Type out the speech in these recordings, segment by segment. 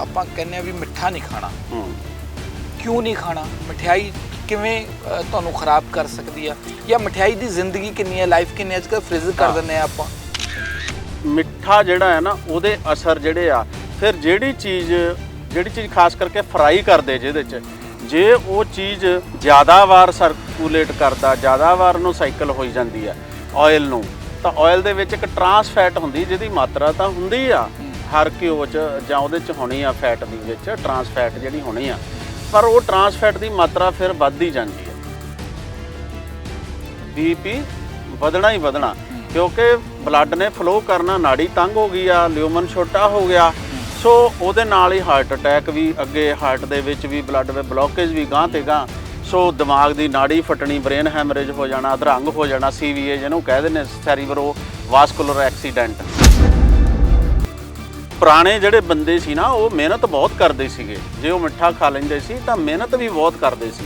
ਆਪਾਂ ਕਹਿੰਦੇ ਆ ਵੀ ਮਿੱਠਾ ਨਹੀਂ ਖਾਣਾ। ਹੂੰ। ਕਿਉਂ ਨਹੀਂ ਖਾਣਾ? ਮਠਿਆਈ ਕਿਵੇਂ ਅ, ਤੁਹਾਨੂੰ ਖਰਾਬ ਕਰ ਸਕਦੀ ਆ? ਜਾਂ ਮਠਿਆਈ ਦੀ ਜ਼ਿੰਦਗੀ ਕਿੰਨੀ ਹੈ ਲਾਈਫ ਕਿੰਨੀ ਹੈ ਅੱਜ ਕੱਲ੍ਹ ਫ੍ਰੀਜ਼ ਕਰ ਹਾਂ। ਦਿੰਦੇ ਆ ਆਪਾਂ। ਮਿੱਠਾ ਜਿਹੜਾ ਹੈ ਨਾ ਉਹਦੇ ਅਸਰ ਜਿਹੜੇ ਆ ਫਿਰ ਜਿਹੜੀ ਚੀਜ਼ ਜਿਹੜੀ ਚੀਜ਼ ਖਾਸ ਕਰਕੇ ਫਰਾਈ ਕਰਦੇ ਜਿਹਦੇ ਚ ਜੇ ਉਹ ਚੀਜ਼ ਜ਼ਿਆਦਾ ਵਾਰ ਸਰਕੂਲੇਟ ਕਰਦਾ ਜ਼ਿਆਦਾ ਵਾਰ ਨੂੰ ਸਾਈਕਲ ਹੋਈ ਜਾਂਦੀ ਆ ਆਇਲ ਨੂੰ ਤਾਂ ਆਇਲ ਦੇ ਵਿੱਚ ਇੱਕ ਟਰਾਂਸ ਫੈਟ ਹੁੰਦੀ ਜਿਹਦੀ ਮਾਤਰਾ ਤਾਂ ਹੁੰਦੀ ਆ। ਹਰ ਘਿਓ ਚ ਜਾਂ ਉਹਦੇ ਚ ਹੋਣੀ ਆ ਫੈਟ ਦੀ ਵਿੱਚ ਟਰਾਂਸ ਫੈਟ ਜਿਹੜੀ ਹੋਣੀ ਆ, ਪਰ ਉਹ ਟਰਾਂਸ ਫੈਟ ਦੀ ਮਾਤਰਾ ਫਿਰ ਵੱਧਦੀ ਜਾਂਦੀ ਹੈ ਬੀਪੀ ਵਧਣਾ ਹੀ ਵਧਣਾ, ਕਿਉਂਕਿ ਬਲੱਡ ਨੇ ਫਲੋ ਕਰਨਾ, ਨਾੜੀ ਤੰਗ ਹੋ ਗਈ ਆ ਲਿਊਮਨ ਛੋਟਾ ਹੋ ਗਿਆ, ਸੋ ਉਹਦੇ ਨਾਲ ਹੀ ਹਾਰਟ ਅਟੈਕ ਵੀ ਅੱਗੇ ਹਾਰਟ ਦੇ ਵਿੱਚ ਵੀ ਬਲੱਡ ਵਿੱਚ ਬਲੋਕੇਜ ਵੀ ਗਾਂ ਤੇ ਗਾਂ ਸੋ ਦਿਮਾਗ ਦੀ ਨਾੜੀ ਫਟਣੀ ਬ੍ਰੇਨ ਹੈਮਰੇਜ ਹੋ ਜਾਣਾ, ਅਧਰੰਗ ਹੋ ਜਾਣਾ ਸੀਵੀਏ ਜਿਹਨੂੰ ਕਹਿੰਦੇ ਨੇ ਸੈਰੀਬਰੋ ਵਾਸਕੂਲਰ ਐਕਸੀਡੈਂਟ ਪੁਰਾਣੇ ਜਿਹੜੇ ਬੰਦੇ ਸੀ ਨਾ, ਉਹ ਮਿਹਨਤ ਬਹੁਤ ਕਰਦੇ ਸੀਗੇ। ਜੇ ਉਹ ਮਿੱਠਾ ਖਾ ਲੈਂਦੇ ਸੀ, ਤਾਂ ਮਿਹਨਤ ਵੀ ਬਹੁਤ ਕਰਦੇ ਸੀ।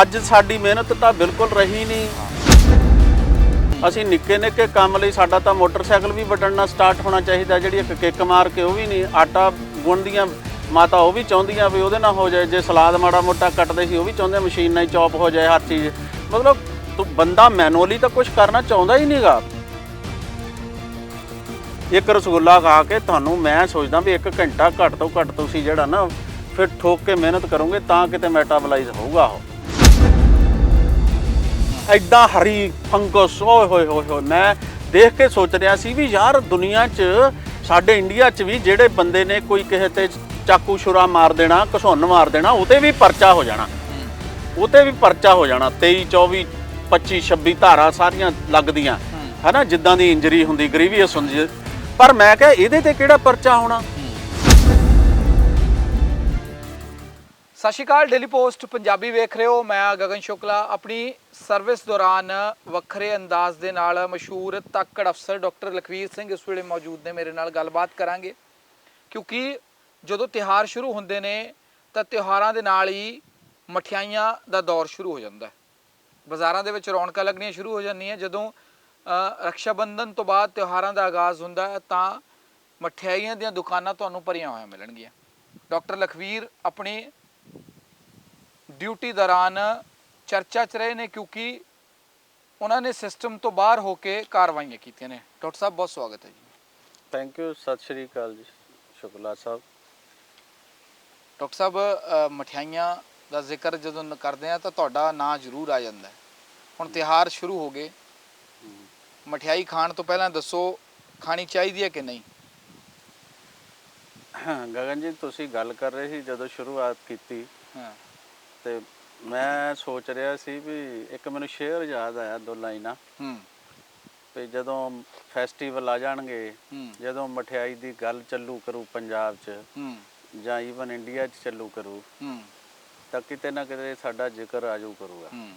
ਅੱਜ ਸਾਡੀ ਮਿਹਨਤ ਤਾਂ ਬਿਲਕੁਲ ਰਹੀ ਨਹੀਂ। ਅਸੀਂ ਨਿੱਕੇ ਨਿੱਕੇ ਕੰਮ ਲਈ, ਸਾਡਾ ਤਾਂ ਮੋਟਰਸਾਈਕਲ ਵੀ ਵਟਣਨਾ ਸਟਾਰਟ ਹੋਣਾ ਚਾਹੀਦਾ, ਜਿਹੜੀ ਇੱਕ ਕਿੱਕ ਮਾਰ ਕੇ ਉਹ ਵੀ ਨਹੀਂ, ਆਟਾ ਗੁੰਨਦੀਆਂ, ਮਾਤਾ ਉਹ ਵੀ ਚਾਹੁੰਦੀਆਂ ਵੀ ਉਹਦੇ ਨਾਲ ਹੋ ਜਾਏ, ਜੇ ਸਲਾਦ ਮਾੜਾ ਮੋਟਾ ਕੱਟਦੇ ਸੀ, ਉਹ ਵੀ ਚਾਹੁੰਦੇ ਮਸ਼ੀਨ ਨਾਲ ਹੀ ਚੌਪ ਹੋ ਜਾਏ ਹਰ ਚੀਜ਼ ਮਤਲਬ ਤੂੰ, ਬੰਦਾ ਮੈਨੂਅਲੀ ਤਾਂ ਕੁਝ ਕਰਨਾ ਚਾਹੁੰਦਾ ਹੀ ਨਹੀਂਗਾ ਇੱਕ ਰਸਗੁੱਲਾ ਖਾ ਕੇ ਤੁਹਾਨੂੰ ਮੈਂ ਸੋਚਦਾ ਵੀ 1 ਘੰਟਾ ਘੱਟ ਤੋਂ ਘੱਟ ਤੁਸੀਂ ਜਿਹੜਾ ਨਾ ਫਿਰ ਠੋਕ ਕੇ ਮਿਹਨਤ ਕਰੋਗੇ ਤਾਂ ਕਿਤੇ ਮੈਟਾਬੋਲਾਈਜ਼ ਹੋਊਗਾ ਉਹ। ਐਡਾ ਹਰੀ ਫੰਗਸ ਓਏ ਹੋਏ ਹੋਏ ਹੋਏ। ਮੈਂ ਦੇਖ ਕੇ ਸੋਚ ਰਿਹਾ ਸੀ ਵੀ ਯਾਰ ਦੁਨੀਆ 'ਚ ਸਾਡੇ ਇੰਡੀਆ 'ਚ ਵੀ ਜਿਹੜੇ ਬੰਦੇ ਨੇ ਕੋਈ ਕਿਸੇ ਤੇ ਚਾਕੂ ਛੁਰਾ ਮਾਰ ਦੇਣਾ ਘਸੁੰਨ ਮਾਰ ਦੇਣਾ ਉਹਤੇ ਵੀ ਪਰਚਾ ਹੋ ਜਾਣਾ। ਉਹਤੇ ਵੀ ਪਰਚਾ ਹੋ ਜਾਣਾ। 23 24 25 26 ਧਾਰਾ ਸਾਰੀਆਂ ਲੱਗਦੀਆਂ। ਹਨਾ ਜਿੱਦਾਂ ਦੀ ਇੰਜਰੀ ਹੁੰਦੀ ਗ੍ਰੀਵੀਅਸ ਹੁੰਦੀ ਪਰ ਮੈਂ ਕਿਹਾ ਇਹਦੇ ਤੇ ਕਿਹੜਾ ਪਰਚਾ ਹੋਣਾ? ਸਤਿ ਸ਼੍ਰੀ ਅਕਾਲ ਡੇਲੀ ਪੋਸਟ ਪੰਜਾਬੀ ਵੇਖ ਰਹੇ ਹੋ। ਮੈਂ ਗਗਨ ਸ਼ੁਕਲਾ। ਆਪਣੀ ਸਰਵਿਸ ਦੌਰਾਨ ਵੱਖਰੇ ਅੰਦਾਜ਼ ਦੇ ਨਾਲ ਮਸ਼ਹੂਰ ਤੱਕੜ ਅਫਸਰ ਡਾਕਟਰ ਲਖਵੀਰ ਸਿੰਘ ਇਸ ਵੇਲੇ ਮੌਜੂਦ ਨੇ ਮੇਰੇ ਨਾਲ ਗੱਲਬਾਤ ਕਰਾਂਗੇ। ਕਿਉਂਕਿ ਜਦੋਂ ਤਿਹਾਰ ਸ਼ੁਰੂ ਹੁੰਦੇ ਨੇ, ਤਾਂ ਤਿਉਹਾਰਾਂ ਦੇ ਨਾਲ ਹੀ ਮਠਿਆਈਆਂ ਦਾ ਦੌਰ ਸ਼ੁਰੂ ਹੋ ਜਾਂਦਾ ਹੈ। ਬਾਜ਼ਾਰਾਂ ਦੇ ਵਿੱਚ ਰੌਣਕਾਂ ਲੱਗਣੀਆਂ ਸ਼ੁਰੂ ਹੋ ਜਾਂਦੀਆਂ। ਜਦੋਂ ਰਕਸ਼ਾ ਬੰਧਨ ਤੋਂ ਬਾਅਦ ਤਿਉਹਾਰਾਂ ਦਾ ਆਗਾਜ਼ ਹੁੰਦਾ ਹੈ ਤਾਂ ਮਠਿਆਈਆਂ ਦੀਆਂ ਦੁਕਾਨਾਂ ਤੁਹਾਨੂੰ ਭਰੀਆਂ ਹੋਈਆਂ ਮਿਲਣਗੀਆਂ। ਡਾਕਟਰ ਲਖਵੀਰ ਆਪਣੀ ਡਿਊਟੀ ਦੌਰਾਨ ਚਰਚਾ 'ਚ ਰਹੇ ਨੇ ਕਿਉਂਕਿ ਉਹਨਾਂ ਨੇ ਸਿਸਟਮ ਤੋਂ ਬਾਹਰ ਹੋ ਕੇ ਕਾਰਵਾਈਆਂ ਕੀਤੀਆਂ ਨੇ। ਡਾਕਟਰ ਸਾਹਿਬ ਬਹੁਤ ਸਵਾਗਤ ਹੈ ਜੀ। ਥੈਂਕ ਯੂ ਸਤਿ ਸ਼੍ਰੀ ਅਕਾਲ ਜੀ। ਸ਼ੁਕਲਾ ਸਾਹਿਬ। ਡਾਕਟਰ ਸਾਹਿਬ ਮਠਿਆਈਆਂ ਦਾ ਜ਼ਿਕਰ ਜਦੋਂ ਕਰਦੇ ਆ ਤਾਂ ਤੁਹਾਡਾ ਨਾਂ ਜ਼ਰੂਰ ਆ ਜਾਂਦਾ ਹੁਣ ਤਿਹਾਰ ਸ਼ੁਰੂ ਹੋ ਗਏ। ਮਠਿਆਈ ਖਾਣ ਤੋਂ ਪਹਿਲਾਂ ਦੱਸੋ ਖਾਣੀ ਚਾਹੀਦੀ ਹੈ ਕਿ ਨਹੀਂ? ਗਗਨ ਜੀ ਤੁਸੀਂ ਗੱਲ ਕਰ ਰਹੇ ਸੀ ਜਦੋਂ ਸ਼ੁਰੂਆਤ ਕੀਤੀ। ਹਾਂ। ਤੇ ਮੈਂ ਸੋਚ ਰਿਹਾ ਸੀ ਵੀ ਇੱਕ ਮੈਨੂੰ ਸ਼ੇਅਰ ਯਾਦ ਆਇਆ ਦੋ ਲਾਈਨਾਂ। ਹੂੰ। ਵੀ ਜਦੋਂ ਫੈਸਟੀਵਲ ਆ ਜਾਣਗੇ ਜਦੋਂ ਮਠਿਆਈ ਦੀ ਗੱਲ ਚੱਲੂ ਕਰੂ ਪੰਜਾਬ 'ਚ ਹੂੰ। ਜਾਂ ਈਵਨ ਇੰਡੀਆ 'ਚ ਚੱਲੂ ਕਰੂ ਹੂੰ। ਤਾਂ ਕਿਤੇ ਨਾ ਕਿਤੇ ਸਾਡਾ ਜ਼ਿਕਰ ਆਜੂ ਕਰੂਗਾ। ਹੂੰ।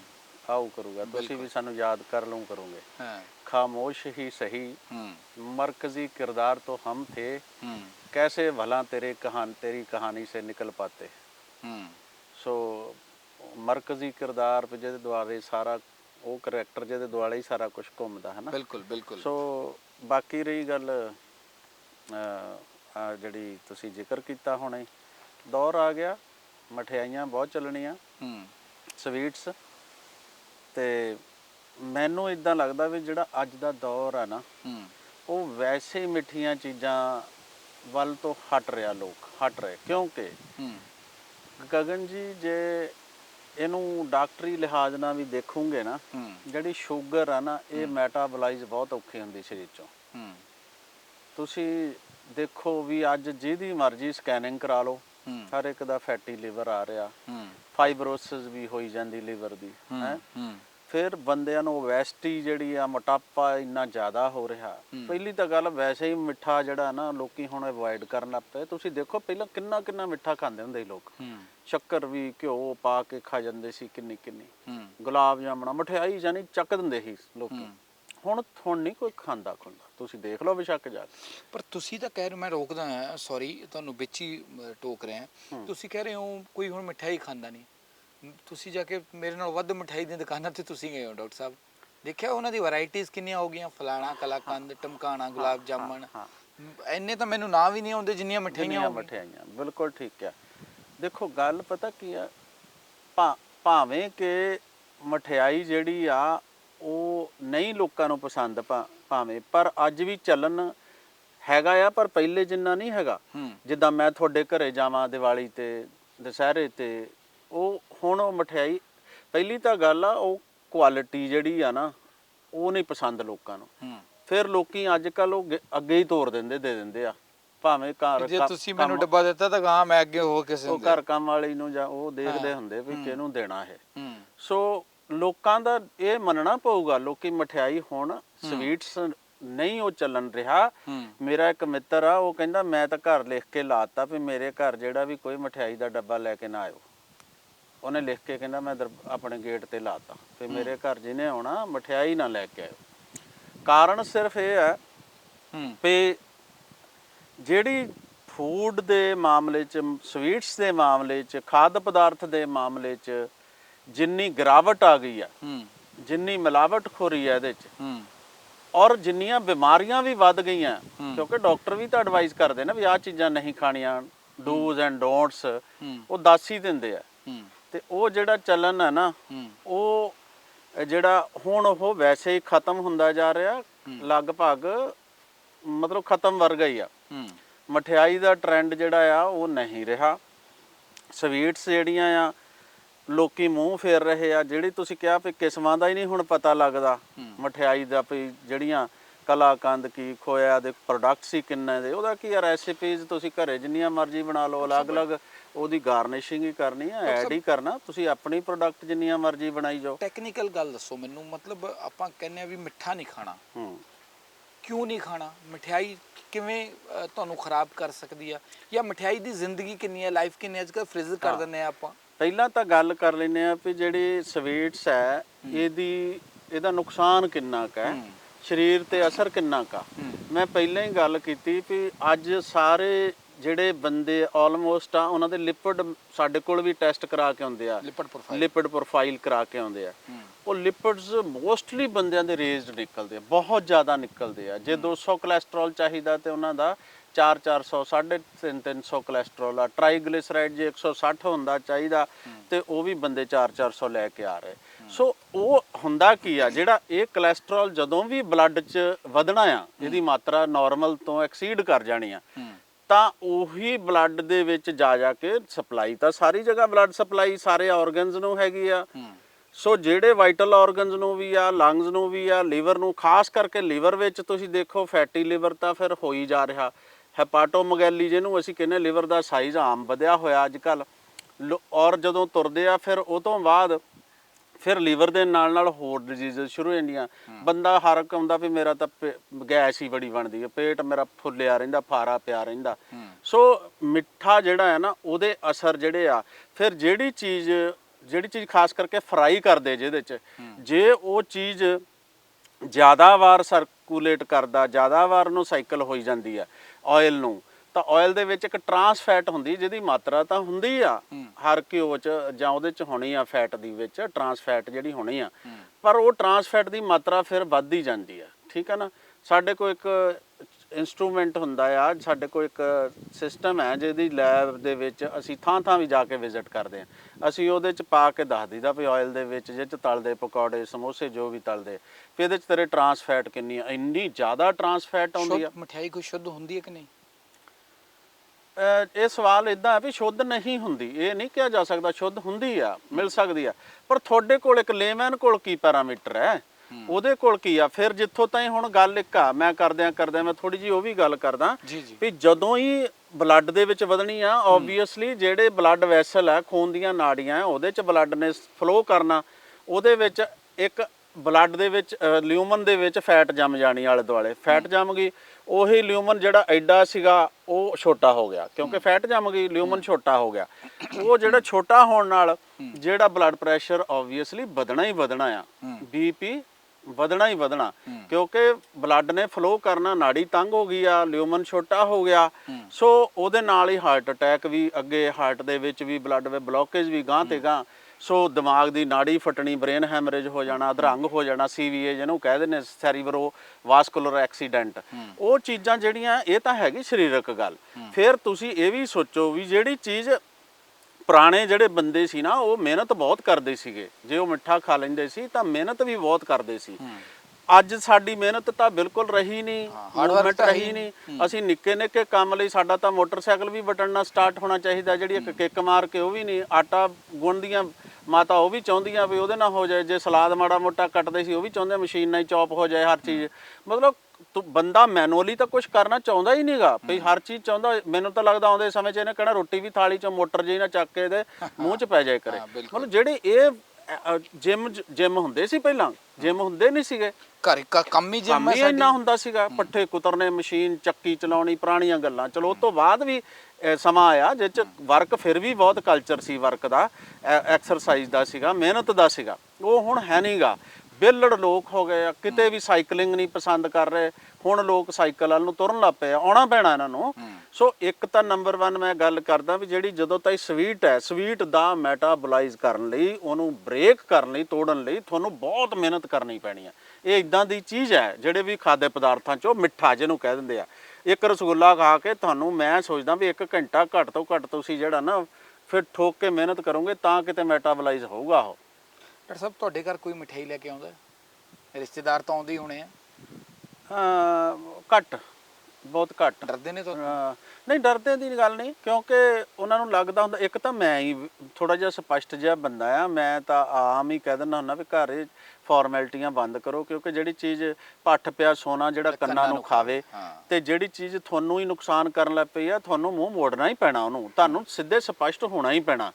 ਆਊ ਕਰੂਗਾ ਤੁਸੀਂ ਬਿਲਕੁਲ। ਵੀ ਸਾਨੂੰ ਯਾਦ ਕਰ ਲਊ ਕਰੋਗੇ ਹਾਂ ਖਾਮੋਸ਼ ਹੀ ਸਹੀ ਹੂੰ मरकजी किरदार तो हम थे ਹੂੰ कैसे भला तेरे कहान तेरी कहानी से निकल पाते ਹੂੰ ਸੋ ਮਰਕਜ਼ੀ ਕਿਰਦਾਰ ਵੀ ਜਿਹਦੇ ਦੁਆਲੇ ਸਾਰਾ ਉਹ ਕਰੈਕਟਰ ਜਿਹਦੇ ਦੁਆਲੇ ਹੀ ਸਾਰਾ ਕੁਝ ਘੁੰਮਦਾ ਹੈ ਨਾ ਬਿਲਕੁਲ ਬਿਲਕੁਲ ਸੋ ਬਾਕੀ ਰਹੀ ਗੱਲ ਅਹ, ਆ ਜਿਹੜੀ ਤੁਸੀਂ ਜ਼ਿਕਰ ਕੀਤਾ ਹੁਣੇ ਦੌਰ ਆ ਗਿਆ ਮਠਿਆਈਆਂ ਬਹੁਤ ਚੱਲਣੀਆਂ ਹੂੰ ਸਵੀਟਸ ਤੇ ਮੈਨੂੰ ਇਦਾਂ ਲੱਗਦਾ ਵੀ ਜਿਹੜਾ ਅੱਜ ਦਾ ਦੌਰ ਆ ਨਾ ਉਹ ਵੈਸੇ ਹੀ ਮਿੱਠੀਆਂ ਚੀਜ਼ਾਂ ਵੱਲ ਤੋਂ ਹਟ ਰਿਹਾ ਲੋਕ ਹਟ ਰਹੇ। ਕਿਉਂਕਿ ਗਗਨ ਜੀ ਜੇ ਇਹਨੂੰ ਡਾਕਟਰੀ ਲਿਹਾਜ਼ ਨਾਲ ਵੀ ਦੇਖੋਗੇ ਨਾ ਜਿਹੜੀ ਸ਼ੂਗਰ ਆ ਨਾ ਇਹ ਮੈਟਾਬੋਲਾਈਜ਼ ਬਹੁਤ ਔਖੀ ਹੁੰਦੀ ਸਰੀਰ ਚੋਂ। ਤੁਸੀਂ ਦੇਖੋ ਵੀ ਅੱਜ ਜਿਹਦੀ ਮਰਜ਼ੀ ਸਕੈਨਿੰਗ ਕਰਾ ਲਓ। ਹਰ ਇੱਕ ਦਾ ਫੈਟੀ ਲਿਵਰ ਆ ਰਿਹਾ। ਫਾਈਬਰੋਸਿਸ ਵੀ ਹੋਈ ਜਾਂਦੀ ਲਿਵਰ ਦੀ ਹੈ ਫਿਰ ਬੰਦਿਆਂ ਨੂੰ ਓਬੈਸਿਟੀ ਜਿਹੜੀ ਆ ਮੋਟਾਪਾ ਇੰਨਾ ਜ਼ਿਆਦਾ ਹੋ ਰਿਹਾ। ਪਹਿਲੀ ਤਾਂ ਗੱਲ ਵੈਸੇ ਹੀ ਮਿੱਠਾ ਜਿਹੜਾ ਨਾ ਲੋਕੀ ਹੁਣ ਅਵੋਇਡ ਕਰਨ ਲੱਗ ਪਏ। ਤੁਸੀਂ ਦੇਖੋ ਪਹਿਲਾਂ ਕਿੰਨਾ ਕਿੰਨਾ ਮਿੱਠਾ ਖਾਂਦੇ ਹੁੰਦੇ ਸੀ ਲੋਕ। ਸ਼ੱਕਰ ਵੀ ਘਿਓ ਪਾ ਕੇ ਖਾ ਜਾਂਦੇ ਸੀ ਕਿੰਨੀ ਕਿੰਨੀ। ਗੁਲਾਬ ਜਾਮਣਾ ਮਠਿਆਈ ਜਾਨੀ ਚੱਕ ਦਿੰਦੇ ਸੀ ਲੋਕੀ। ਹੁਣ ਹੁਣ ਨਹੀਂ ਕੋਈ ਖਾਂਦਾ ਖੁੰਦਾ। ਤੁਸੀਂ ਦੇਖ ਲਓ ਬੇਸ਼ੱਕ ਜਾ ਕੇ। ਪਰ ਤੁਸੀਂ ਤਾਂ ਕਹਿ ਰਹੇ ਹੋ ਮੈਂ ਰੋਕਦਾ ਹਾਂ ਸੌਰੀ ਤੁਹਾਨੂੰ ਵਿੱਚ ਹੀ ਟੋਕ ਰਿਹਾ ਹੂੰ। ਤੁਸੀਂ ਕਹਿ ਰਹੇ ਹੋ ਕੋਈ ਹੁਣ ਮਠਿਆਈ ਖਾਂਦਾ ਨਹੀਂ। ਮ, ਤੁਸੀਂ ਜਾ ਕੇ ਮੇਰੇ ਨਾਲ ਵੱਧ ਮਠਿਆਈ ਦੀਆਂ ਦੁਕਾਨਾਂ ਤੇ ਤੁਸੀਂ ਗਏ ਹੋ ਡਾਕਟਰ ਸਾਹਿਬ। ਦੇਖਿਆ ਉਹਨਾਂ ਦੀ ਵੈਰਾਈਟੀਆਂ ਕਿੰਨੀਆਂ ਹੋ ਗਈਆਂ? ਫਲਾਣਾ ਕਲਾਕੰਦ ਟਮਕਾਣਾ ਗੁਲਾਬ ਜਾਮਣ। ਹਾਂ। ਇੰਨੇ ਤਾਂ ਮੈਨੂੰ ਨਾਂ ਵੀ ਨਹੀਂ ਆਉਂਦੇ ਜਿੰਨੀਆਂ ਮਠਿਆਈਆਂ। ਮਠਿਆਈਆਂ ਬਿਲਕੁਲ ਠੀਕ ਹੈ ਦੇਖੋ ਗੱਲ ਪਤਾ ਕੀ ਆ? ਭਾ- ਭਾਵੇਂ ਕਿ ਮਠਿਆਈ ਜਿਹੜੀ ਆ ਉਹ ਨਹੀਂ ਲੋਕਾਂ ਨੂੰ ਪਸੰਦ ਭਾ- ਭਾਵੇਂ ਪਰ ਅੱਜ ਵੀ ਚੱਲਣ ਹੈਗਾ ਆ ਪਰ ਪਹਿਲੇ ਜਿੰਨਾ ਨਹੀਂ ਹੈਗਾ। ਹੂੰ। ਜਿੱਦਾਂ ਮੈਂ ਤੁਹਾਡੇ ਘਰੇ ਜਾਵਾਂ ਦੀਵਾਲੀ ਤੇ ਦੁਸਹਿਰੇ ਤੇ ਉਹ ਹੁਣ ਉਹ ਮਠਿਆਈ ਪਹਿਲੀ ਤਾਂ ਗੱਲ ਆ ਉਹ ਕੁਆਲਿਟੀ ਜਿਹੜੀ ਆ ਨਾ ਉਹ ਨਹੀਂ ਪਸੰਦ ਲੋਕਾਂ ਨੂੰ। ਹੂੰ। ਫਿਰ ਲੋਕੀ ਅੱਜ ਕੱਲ ਉਹ ਗ- ਅੱਗੇ ਹੀ ਤੋਰ ਦਿੰਦੇ ਦੇ ਦਿੰਦੇ ਆ। ਭਾਵੇਂ ਘਰ ਜੇ ਕੰਮ- ਤੁਸੀਂ ਮੈਨੂੰ ਡੱਬਾ ਦਿੱਤਾ ਤਾਂ ਗਾਂ ਮੈਂ ਅੱਗੇ ਹੋ ਕਿਸੇ ਉਹ ਘਰ ਕੰਮ ਵਾਲੀ ਨੂੰ ਜਾਂ ਉਹ ਦੇਖਦੇ। ਹੁੰਦੇ ਵੀ। ਕਿਹਨੂੰ ਦੇਣਾ ਹੂੰ। ਸੋ ਲੋਕਾਂ ਦਾ ਇਹ ਮੰਨਣਾ ਪਊਗਾ ਲੋਕੀ ਮਠਿਆਈ ਹੁਣ ਸਵੀਟਸ ਨਹੀਂ ਉਹ ਚੱਲਣ ਰਿਹਾ। ਮੇਰਾ ਇੱਕ ਮਿੱਤਰ ਆ ਉਹ ਕਹਿੰਦਾ ਮੈਂ ਤਾਂ ਘਰ ਲਿਖ ਕੇ ਲਾਤਾ ਵੀ ਮੇਰੇ ਘਰ ਜਿਹੜਾ ਵੀ ਕੋਈ ਮਠਿਆਈ ਦਾ ਡੱਬਾ ਲੈ ਕੇ ਨਾ ਆਇਓ। ਉਹਨੇ ਲਿਖ ਕੇ ਕਹਿੰਦਾ ਮੈਂ ਆਪਣੇ ਗੇਟ ਤੇ ਲਾਤਾ ਵੀ ਮੇਰੇ ਘਰ ਜਿਹਨੇ ਆਉਣਾ ਮਠਿਆਈ ਨਾ ਲੈ ਕੇ ਆਇਓ। ਕਾਰਨ ਸਿਰਫ ਇਹ ਹੂੰ ਵੀ ਜਿਹੜੀ ਫੂਡ ਦੇ ਮਾਮਲੇ 'ਚ ਸਵੀਟਸ ਦੇ ਮਾਮਲੇ 'ਚ ਖਾਦ ਪਦਾਰਥ ਦੇ ਮਾਮਲੇ 'ਚ ਜਿੰਨੀ ਗਿਰਾਵਟ ਆ ਗਈ ਆ ਹੂੰ। ਜਿੰਨੀ ਮਿਲਾਵਟਖੋਰੀ ਆ ਇਹਦੇ 'ਚ ਹੂੰ। ਔਰ ਜਿੰਨੀਆਂ ਬਿਮਾਰੀਆਂ ਵੀ ਵੱਧ ਗਈਆਂ। ਕਿਉਂਕਿ ਡਾਕਟਰ ਵੀ ਤਾਂ ਐਡਵਾਈਸ ਕਰਦੇ ਨੇ ਵੀ ਆਹ ਚੀਜ਼ਾਂ ਨਹੀਂ ਖਾਣੀਆਂ ਡੂਜ਼ ਐਂਡ ਡੋਂਟਸ ਹੂੰ। ਉਹ ਦੱਸ ਹੀ ਦਿੰਦੇ ਆ। ਤੇ ਉਹ ਜਿਹੜਾ ਚੱਲਣ ਹੈ ਨਾ ਉਹ ਜਿਹੜਾ ਹੁਣ ਉਹ ਵੈਸੇ ਹੀ ਖਤਮ ਹੁੰਦਾ ਜਾ ਰਿਹਾ ਲਗਭਗ ਮਤਲਬ ਖਤਮ ਵਰਗਾ ਹੀ ਆ। ਹੂੰ। ਮਠਿਆਈ ਦਾ ਟ੍ਰੈਂਡ ਜਿਹੜਾ ਆ ਉਹ ਨਹੀਂ ਰਿਹਾ। ਸਵੀਟਸ ਜਿਹੜੀਆਂ ਆ ਲੋਕੀ ਮੂੰਹ ਫੇਰ ਰਹੇ ਆ ਜਿਹੜੀ ਤੁਸੀਂ ਕਿਹਾ ਵੀ ਕਿਸਮਾਂ ਦਾ ਹੀ ਨਹੀਂ ਹੁਣ ਪਤਾ ਲੱਗਦਾ। ਹੂੰ। ਮਠਿਆਈ ਦਾ ਵੀ ਜਿਹੜੀਆਂ ਕਲਾਕੰਦ ਕੀ ਖੋਇਆ ਦੇ ਪ੍ਰੋਡਕਟਸ ਹੀ ਕਿੰਨੇ ਦੇ ਉਹਦਾ ਕੀ ਆ ਰੈਸਿਪੀਜ਼ ਤੁਸੀਂ ਘਰੇ ਜਿੰਨੀਆਂ ਮਰਜ਼ੀ ਬਣਾ ਲਓ ਅਲੱਗ-ਅਲੱਗ ਉਹਦੀ ਗਾਰਨਿਸ਼ਿੰਗ ਹੀ ਕਰਨੀ ਆ ਐਡ ਹੀ ਕਰਨਾ ਤੁਸੀਂ ਆਪਣੀ ਪ੍ਰੋਡਕਟ ਜਿੰਨੀਆਂ ਮਰਜ਼ੀ ਬਣਾਈ ਜਾਓ। ਟੈਕਨੀਕਲ ਗੱਲ ਦੱਸੋ ਮੈਨੂੰ ਮਤਲਬ ਆਪਾਂ ਕਹਿੰਦੇ ਆ ਵੀ ਮਿੱਠਾ ਨਹੀਂ ਖਾਣਾ। ਹੂੰ। ਕਿਉਂ ਨਹੀਂ ਖਾਣਾ? ਮਠਿਆਈ ਕਿਵੇਂ ਤੁਹਾਨੂੰ ਖਰਾਬ ਕਰ ਸਕਦੀ ਆ? ਜਾਂ ਮਠਿਆਈ ਦੀ ਜ਼ਿੰਦਗੀ ਕਿੰਨੀ ਹੈ ਲਾਈਫ ਕਿੰਨੀ ਹੈ ਅੱਜਕੱਲ ਫ੍ਰੀਜ਼ ਕਰ ਦਿੰਦੇ ਆ ਆਪਾਂ। ਪਹਿਲਾਂ ਤਾਂ ਗੱਲ ਕਰ ਲੈਨੇ ਆ ਵੀ ਜਿਹੜੀ ਸਵੀਟਸ ਹੈ ਇਹਦੀ ਇਹਦਾ ਨੁਕਸਾਨ ਕਿੰਨਾ ਕੁ ਹੈ। ਸਰੀਰ ਤੇ ਅਸਰ ਕਿੰਨਾ ਕੁ ਮੈਂ ਪਹਿਲਾਂ ਹੀ ਗੱਲ ਕੀਤੀ ਵੀ ਅੱਜ ਸਾਰੇ ਜਿਹੜੇ ਬੰਦੇ ਆਲਮੋਸਟ ਆ ਉਹਨਾਂ ਦੇ ਲਿਪਿਡ ਸਾਡੇ ਕੋਲ ਵੀ ਟੈਸਟ ਕਰਾ ਕੇ ਆਉਂਦੇ ਆ। ਲਿਪਡ ਪ੍ਰੋਫਾਈਲ ਲਿਪਿਡ ਪ੍ਰੋਫਾਈਲ ਕਰਾ ਕੇ ਆਉਂਦੇ ਆ। ਉਹ ਲਿਪਿਡਸ ਮੋਸਟਲੀ ਬੰਦਿਆਂ ਦੇ ਰੇਜ਼ਡ ਨਿਕਲਦੇ ਆ ਬਹੁਤ ਜ਼ਿਆਦਾ ਨਿਕਲਦੇ ਆ। ਜੇ 200 ਕੋਲੇਸਟ੍ਰੋਲ ਚਾਹੀਦਾ ਤੇ ਉਹਨਾਂ ਦਾ 4 400 350 300 ਕੋਲੇਸਟ੍ਰੋਲ ਆ। ਟ੍ਰਾਈਗਲਿਸਰਾਈਡ ਜੇ 160 ਹੁੰਦਾ ਚਾਹੀਦਾ ਤੇ ਉਹ ਵੀ ਬੰਦੇ 4 400 ਲੈ ਕੇ ਆ ਰਹੇ। ਸੋ ਉਹ ਹੁੰਦਾ ਕੀ ਆ ਜਿਹੜਾ ਇਹ ਕੋਲੇਸਟ੍ਰੋਲ ਜਦੋਂ ਵੀ ਬਲੱਡ 'ਚ ਵਧਣਾ ਆ ਇਹਦੀ ਮਾਤਰਾ ਨਾਰਮਲ ਤੋਂ ਐਕਸੀਡ ਕਰ ਜਾਣੀ ਆ ਤਾਂ ਉਹੀ ਬਲੱਡ ਦੇ ਵਿੱਚ ਜਾ ਜਾ ਕੇ ਸਪਲਾਈ ਤਾਂ ਸਾਰੀ ਜਗ੍ਹਾ ਬਲੱਡ ਸਪਲਾਈ ਸਾਰੇ ਆਰਗਨਸ ਨੂੰ ਹੈਗੀ ਆ। ਸੋ ਜਿਹੜੇ ਵਾਈਟਲ ਆਰਗਨਸ ਨੂੰ ਵੀ ਆ ਲੰਗਸ ਨੂੰ ਵੀ ਆ ਲੀਵਰ ਨੂੰ ਖਾਸ ਕਰਕੇ ਲੀਵਰ ਵਿੱਚ ਤੁਸੀਂ ਦੇਖੋ ਫੈਟੀ ਲੀਵਰ ਤਾਂ ਫਿਰ ਹੋ ਹੀ ਜਾ ਰਿਹਾ। ਹੈਪਾਟੋਮੈਗੈਲੀ ਜਿਹਨੂੰ ਅਸੀਂ ਕਹਿੰਦੇ ਲੀਵਰ ਦਾ ਸਾਈਜ਼ ਆਮ ਵਧਿਆ ਹੋਇਆ ਅੱਜ ਕੱਲ ਔਰ ਜਦੋਂ ਤੁਰਦੇ ਆ ਫਿਰ ਉਹ ਤੋਂ ਬਾਅਦ ਫਿਰ ਲੀਵਰ ਦੇ ਨਾਲ ਨਾਲ ਹੋਰ ਡਿਜ਼ੀਜ਼ ਸ਼ੁਰੂ ਹੋ ਜਾਂਦੀਆਂ। ਬੰਦਾ ਹਰ ਆਉਂਦਾ ਵੀ ਮੇਰਾ ਤਾਂ ਗੈਸ ਹੀ ਬੜੀ ਬਣਦੀ ਹੈ ਪੇਟ ਮੇਰਾ ਫੁੱਲਿਆ ਰਹਿੰਦਾ ਫਾਰਾ ਪਿਆ ਰਹਿੰਦਾ। ਸੋ ਮਿੱਠਾ ਜਿਹੜਾ ਹੈ ਨਾ ਉਹਦੇ ਅਸਰ ਜਿਹੜੇ ਆ ਫਿਰ ਜਿਹੜੀ ਚੀਜ਼ ਜਿਹੜੀ ਚੀਜ਼ ਖਾਸ ਕਰਕੇ ਫਰਾਈ ਕਰਦੇ ਜਿਹਦੇ ਚ ਜੇ ਉਹ ਚੀਜ਼ ਜ਼ਿਆਦਾ ਵਾਰ ਸਰਕੂਲੇਟ ਕਰਦਾ ਜ਼ਿਆਦਾ ਵਾਰ ਨੂੰ ਸਾਈਕਲ ਹੋਈ ਜਾਂਦੀ ਆ ਆਇਲ ਨੂੰ ਤਾਂ ਆਇਲ ਦੇ ਵਿੱਚ ਇੱਕ ਟਰਾਂਸ ਫੈਟ ਹੁੰਦੀ ਜਿਹਦੀ ਮਾਤਰਾ ਤਾਂ ਹੁੰਦੀ ਆ। ਹਰ ਘਿਓ ਚ ਜਾਂ ਉਹਦੇ ਚ ਹੋਣੀ ਆ ਫੈਟ ਦੀ ਵਿੱਚ ਟਰਾਂਸ ਫੈਟ ਜਿਹੜੀ ਹੋਣੀ ਆ। ਪਰ ਉਹ ਟਰਾਂਸ ਫੈਟ ਦੀ ਮਾਤਰਾ ਫਿਰ ਵੱਧਦੀ ਜਾਂਦੀ ਆ ਠੀਕ ਆ ਨਾ ਸਾਡੇ ਕੋਲ ਇੱਕ ਇਨਸਟਰੂਮੈਂਟ ਹੁੰਦਾ ਆ ਸਾਡੇ ਕੋਲ ਇੱਕ ਸਿਸਟਮ ਹੈ ਜਿਹਦੀ ਲੈਬ ਦੇ ਵਿੱਚ ਅਸੀਂ ਥਾਂ ਥਾਂ ਵੀ ਜਾ ਕੇ ਵਿਜ਼ਿਟ ਕਰਦੇ ਆ ਅਸੀਂ ਉਹਦੇ ਚ ਪਾ ਕੇ ਦੱਸ ਦਈਦਾ ਵੀ ਆਇਲ ਦੇ ਵਿੱਚ ਜਿਹ ਚ ਤਲਦੇ ਪਕੌੜੇ ਸਮੋਸੇ ਜੋ ਵੀ ਤਲਦੇ ਵੀ ਇਹਦੇ ਚ ਤੇਰੇ ਟਰਾਂਸ ਫੈਟ ਕਿੰਨੀ ਆ ਇੰਨੀ ਜ਼ਿਆਦਾ ਟਰਾਂਸ ਫੈਟ ਆਉਂਦੀ ਆ। ਮਠਿਆਈ ਕੋਈ ਸ਼ੁੱਧ ਹੁੰਦੀ ਹੈ ਕਿ ਨਹੀਂ? ਇਹ ਸਵਾਲ ਇਦਾਂ ਹੈ ਵੀ ਸ਼ੁੱਧ ਨਹੀਂ ਹੁੰਦੀ ਇਹ ਨਹੀਂ ਕਿਹਾ ਜਾ ਸਕਦਾ ਸ਼ੁੱਧ ਹੁੰਦੀ ਆ ਮਿਲ ਸਕਦੀ ਆ ਪਰ ਤੁਹਾਡੇ ਕੋਲ ਇੱਕ ਲੇਮੈਨ ਕੋਲ ਕੀ ਪੈਰਾਮੀਟਰ ਹੈ? ਉਹਦੇ ਕੋਲ ਕੀ ਆ? ਫਿਰ ਜਿੱਥੋਂ ਤਾਈਂ ਹੁਣ ਗੱਲ ਇੱਕ ਆ ਮੈਂ ਕਰਦਿਆਂ ਕਰਦਿਆਂ ਮੈਂ ਥੋੜੀ ਜੀ ਉਹ ਵੀ ਗੱਲ ਕਰਦਾ ਵੀ ਜਦੋਂ ਹੀ ਬਲੱਡ ਦੇ ਵਿੱਚ ਵਧਣੀ ਆ ਆਬਵੀਅਸਲੀ ਜਿਹੜੇ ਬਲੱਡ ਵੈਸਲ ਆ ਖੂਨ ਦੀਆਂ ਨਾੜੀਆਂ ਆ, ਉਹਦੇ ਚ ਬਲੱਡ ਨੇ ਫਲੋ ਕਰਨਾ ਉਹਦੇ ਵਿੱਚ ਇੱਕ ਬਲੱਡ ਦੇ ਵਿੱਚ ਲਿਊਮਨ ਦੇ ਵਿੱਚ ਫੈਟ ਜੰਮ ਜਾਣੀ ਆਲੇ ਦੁਆਲੇ। ਫੈਟ ਜੰਮ ਗਈ ਉਹੀ ਲਿਊਮਨ ਜਿਹੜਾ ਐਡਾ ਸੀਗਾ ਉਹ ਛੋਟਾ ਹੋ ਗਿਆ। ਕਿਉਂਕਿ ਫੈਟ ਜੰਮ ਗਈ ਲਿਊਮਨ ਛੋਟਾ ਹੋ ਗਿਆ। ਉਹ ਜਿਹੜਾ ਛੋਟਾ ਹੋਣ ਨਾਲ ਜਿਹੜਾ ਬਲੱਡ ਪ੍ਰੈਸ਼ਰ ਆਬਵੀਅਸਲੀ ਵਧਣਾ ਹੀ ਵਧਣਾ ਆ। ਬੀਪੀ ਵਧਣਾ ਹੀ ਵਧਣਾ। ਕਿਉਂਕਿ ਬਲੱਡ ਨੇ ਫਲੋ ਕਰਨਾ ਨਾੜੀ ਤੰਗ ਹੋ ਗਈ ਆ ਲਿਊਮਨ ਛੋਟਾ ਹੋ ਗਿਆ। ਸੋ ਉਹਦੇ ਨਾਲ ਹੀ ਹਾਰਟ ਅਟੈਕ ਵੀ ਅੱਗੇ ਹਾਰਟ ਦੇ ਵਿੱਚ ਵੀ ਬਲੱਡ ਵੇ ਬਲੋਕੇਜ ਵੀ ਗਾਂ ਤੇ ਗਾਂ ਸੋ ਦਿਮਾਗ ਦੀ ਨਾੜੀ ਫਟਣੀ ਬ੍ਰੇਨ ਹੈਮਰੇਜ ਹੋ ਜਾਣਾ ਅਧਰੰਗ ਹੋ ਜਾਣਾ ਸੀਵੀਏ ਜਿਹਨੂੰ ਕਹਿੰਦੇ ਨੇ ਸੈਰੀਬਰੋ ਵਾਸਕੂਲਰ ਐਕਸੀਡੈਂਟ ਉਹ ਚੀਜ਼ਾਂ ਜਿਹੜੀਆਂ ਇਹ ਤਾਂ ਹੈਗੀ ਸਰੀਰਕ ਗੱਲ। ਫਿਰ ਤੁਸੀਂ ਇਹ ਵੀ ਸੋਚੋ ਵੀ ਜਿਹੜੀ ਚੀਜ਼ ਪੁਰਾਣੇ ਜਿਹੜੇ ਬੰਦੇ ਸੀ ਨਾ ਉਹ ਮਿਹਨਤ ਬਹੁਤ ਕਰਦੇ ਸੀਗੇ। ਜੇ ਉਹ ਮਿੱਠਾ ਖਾ ਲੈਂਦੇ ਸੀ ਤਾਂ ਮਿਹਨਤ ਵੀ ਬਹੁਤ ਕਰਦੇ ਸੀ। ਅੱਜ ਸਾਡੀ ਮਿਹਨਤ ਤਾਂ ਬਿਲਕੁਲ ਰਹੀ ਨਹੀਂ। ਮੂਵਮੈਂਟ ਰਹੀ ਨਹੀਂ। ਅਸੀਂ ਨਿੱਕੇ ਨਿੱਕੇ ਕੰਮ ਲਈ ਸਾਡਾ ਤਾਂ ਮੋਟਰਸਾਈਕਲ ਵੀ ਬਟਨਣਾ ਸਟਾਰਟ ਹੋਣਾ ਚਾਹੀਦਾ ਜਿਹੜੀ ਇੱਕ ਕਿੱਕ ਮਾਰ ਕੇ ਉਹ ਵੀ ਨਹੀਂ। ਆਟਾ ਗੁੰਨਦੀਆਂ ਮਾਤਾ ਉਹ ਵੀ ਚਾਹੁੰਦੀਆਂ ਵੀ ਉਹਦੇ ਨਾਲ ਹੋ ਜਾਏ। ਜੇ ਸਲਾਦ ਮਾੜਾ ਮੋਟਾ ਕੱਟਦੇ ਸੀ ਉਹ ਵੀ ਚਾਹੁੰਦੇ ਮਸ਼ੀਨ ਨਾਲ ਹੀ ਚੌਪ ਹੋ ਜਾਏ ਹਰ ਚੀਜ਼। ਮਤਲਬ ਤੂੰ ਬੰਦਾ ਮੈਨੂਅਲੀ ਤਾਂ ਕੁਝ ਕਰਨਾ ਚਾਹੁੰਦਾ ਹੀ ਨਹੀਂਗਾ ਵੀ ਹਰ ਚੀਜ਼ ਚਾਹੁੰਦਾ ਮੈਨੂੰ ਤਾਂ ਲੱਗਦਾ ਆਉਂਦੇ ਸਮੇਂ 'ਚ ਇਹਨੇ ਕਹਿਣਾ ਰੋਟੀ ਵੀ ਥਾਲੀ 'ਚੋਂ ਮੋਟਰ ਜਿਹੀ ਨਾ ਚੱਕ ਕੇ ਇਹਦੇ ਮੂੰਹ 'ਚ ਪੈ ਜਾਏ ਕਰੇ। ਮਤਲਬ ਜਿਹੜੇ ਇਹ ਜਿਮ ਜਿਮ ਹੁੰਦੇ ਸੀ ਪਹਿਲਾਂ ਜਿਮ ਹੁੰਦੇ ਨਹੀਂ ਸੀਗੇ। ਘਰ ਕ- ਕੰਮ ਹੀ ਜਿੰਮ ਹੈ ਇੰਨਾ ਹੁੰਦਾ ਸੀਗਾ ਪੱਠੇ ਕੁਤਰਨੇ ਮਸ਼ੀਨ ਚੱਕੀ ਚਲਾਉਣੀ ਪੁਰਾਣੀਆਂ ਗੱਲਾਂ। ਚਲੋ ਉਸ ਤੋਂ ਬਾਅਦ ਵੀ ਸਮਾਂ ਆਇਆ ਜਿਹ ਚ ਵਰਕ ਫਿਰ ਵੀ ਬਹੁਤ ਕਲਚਰ ਸੀ ਵਰਕ ਦਾ ਐਕਸਰਸਾਈਜ਼ ਦਾ ਸੀਗਾ ਮਿਹਨਤ ਦਾ ਸੀਗਾ। ਉਹ ਹੁਣ ਹੈ ਨਹੀਂਗਾ ਬਿਲੜ ਲੋਕ ਹੋ ਗਏ ਆ ਕਿਤੇ ਵੀ ਸਾਈਕਲਿੰਗ ਨਹੀਂ ਪਸੰਦ ਕਰ ਰਹੇ। ਹੁਣ ਲੋਕ ਸਾਈਕਲ ਵੱਲ ਨੂੰ ਤੁਰਨ ਲੱਗ ਪਏ ਆ ਆਉਣਾ ਪੈਣਾ ਇਹਨਾਂ ਨੂੰ। ਸੋ ਇੱਕ ਤਾਂ ਨੰਬਰ 1 ਮੈਂ ਗੱਲ ਕਰਦਾ ਵੀ ਜਿਹੜੀ ਜਦੋਂ ਤਾਈ ਸਵੀਟ ਹੈ ਸਵੀਟ ਦਾ ਮੈਟਾਬੋਲਾਈਜ਼ ਕਰਨ ਲਈ ਉਹਨੂੰ ਬ੍ਰੇਕ ਕਰਨ ਲਈ ਤੋੜਨ ਲਈ ਤੁਹਾਨੂੰ ਬਹੁਤ ਮਿਹਨਤ ਕਰਨੀ ਪੈਣੀ ਹੈ ਇਹ ਇਦਾਂ ਦੀ ਚੀਜ਼ ਹੈ ਜਿਹੜੇ ਵੀ ਖਾਦੇ ਪਦਾਰਥਾਂ ਚੋਂ ਮਿੱਠਾ ਜਿਹਨੂੰ ਕਹਿ ਦਿੰਦੇ ਆ। ਇੱਕ ਰਸਗੁੱਲਾ ਖਾ ਕੇ ਤੁਹਾਨੂੰ ਮੈਂ ਸੋਚਦਾ ਵੀ ਇੱਕ ਘੰਟਾ ਘੱਟ ਤੋਂ ਘੱਟ ਤੁਸੀਂ ਜਿਹੜਾ ਨਾ ਫਿਰ ਠੋਕ ਕੇ ਮਿਹਨਤ ਕਰੋਗੇ ਤਾਂ ਕਿਤੇ ਮੈਟਾਬੋਲਾਈਜ਼ ਹੋਊਗਾ ਉਹ। ਡਾਕਟਰ ਸਾਹਿਬ ਤੁਹਾਡੇ ਘਰ ਕੋਈ ਮਠਿਆਈ ਲੈ ਕੇ ਆਉਂਦਾ? ਹੈ? ਰਿਸ਼ਤੇਦਾਰ ਤਾਂ ਆਉਂਦੇ ਹੀ ਹੋਣੇ ਆ। ਅਹ ਘੱਟ ਬਹੁਤ ਘੱਟ। ਡਰਦੇ ਨੇ ਤਾਂ ਅਹ ਨਹੀਂ ਡਰਦੇ ਦੀ ਗੱਲ ਨਹੀਂ ਕਿਉਂਕਿ ਉਹਨਾਂ ਨੂੰ ਲੱਗਦਾ ਹੁੰਦਾ ਇੱਕ ਤਾਂ ਮੈਂ ਹੀ ਥੋੜਾ ਜਿਹਾ ਸਪਸ਼ਟ ਜਿਹਾ ਬੰਦਾ ਆ ਮੈਂ ਤਾਂ ਆਮ ਹੀ ਕਹਿ ਦਿੰਦਾ ਹੁੰਦਾ ਵੀ ਘਰੇ ਫਾਰਮੈਲਿਟੀਆਂ ਬੰਦ ਕਰੋ ਕਿਉਂਕਿ ਜਿਹੜੀ ਚੀਜ਼ ਪੱਠ ਪਿਆ ਸੋਨਾ ਜਿਹੜਾ ਕੰਨਾਂ ਨੂੰ ਖਾਵੇ ਹਾਂ। ਤੇ ਜਿਹੜੀ ਚੀਜ਼ ਤੁਹਾਨੂੰ ਹੀ ਨੁਕਸਾਨ ਕਰਨ ਲੱਗ ਪਈ ਆ ਤੁਹਾਨੂੰ ਮੂੰਹ ਮੋੜਨਾ ਹੀ ਪੈਣਾ ਉਹਨੂੰ। ਤੁਹਾਨੂੰ ਸਿੱਧੇ ਸਪਸ਼ਟ ਹੋਣਾ ਹੀ ਪੈਣਾ।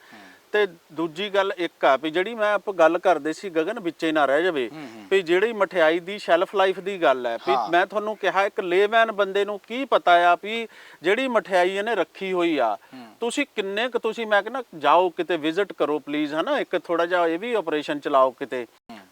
ਤੇ ਦੂਜੀ ਗੱਲ ਇੱਕ ਆ ਵੀ ਜਿਹੜੀ ਮੈਂ ਆਪ ਗੱਲ ਕਰਦੇ ਸੀ ਗਗਨ ਵਿੱਚੇ ਨਾ ਰਹਿ ਜਾਵੇ। ਵੀ ਜਿਹੜੀ ਮਠਿਆਈ ਦੀ ਸ਼ੈਲਫ ਲਾਈਫ ਦੀ ਗੱਲ ਹੈ ਵੀ। ਮੈਂ ਤੁਹਾਨੂੰ ਕਿਹਾ ਇੱਕ ਲੇਮੈਨ ਬੰਦੇ ਨੂੰ ਕੀ ਪਤਾ ਆ ਵੀ ਜਿਹੜੀ ਮਠਿਆਈ ਇਹਨੇ ਰੱਖੀ ਹੋਈ ਆ ਤੁਸੀਂ ਕਿੰਨੇ ਕੁ ਤੁਸੀਂ ਮੈਂ ਕਹਿੰਦਾ ਜਾਓ ਕਿਤੇ ਵਿਜ਼ਿਟ ਕਰੋ ਪਲੀਜ਼ ਹਨਾ? ਇੱਕ ਥੋੜਾ ਜਿਹਾ ਇਹ ਵੀ ਆਪਰੇਸ਼ਨ ਚਲਾਓ ਕਿਤੇ।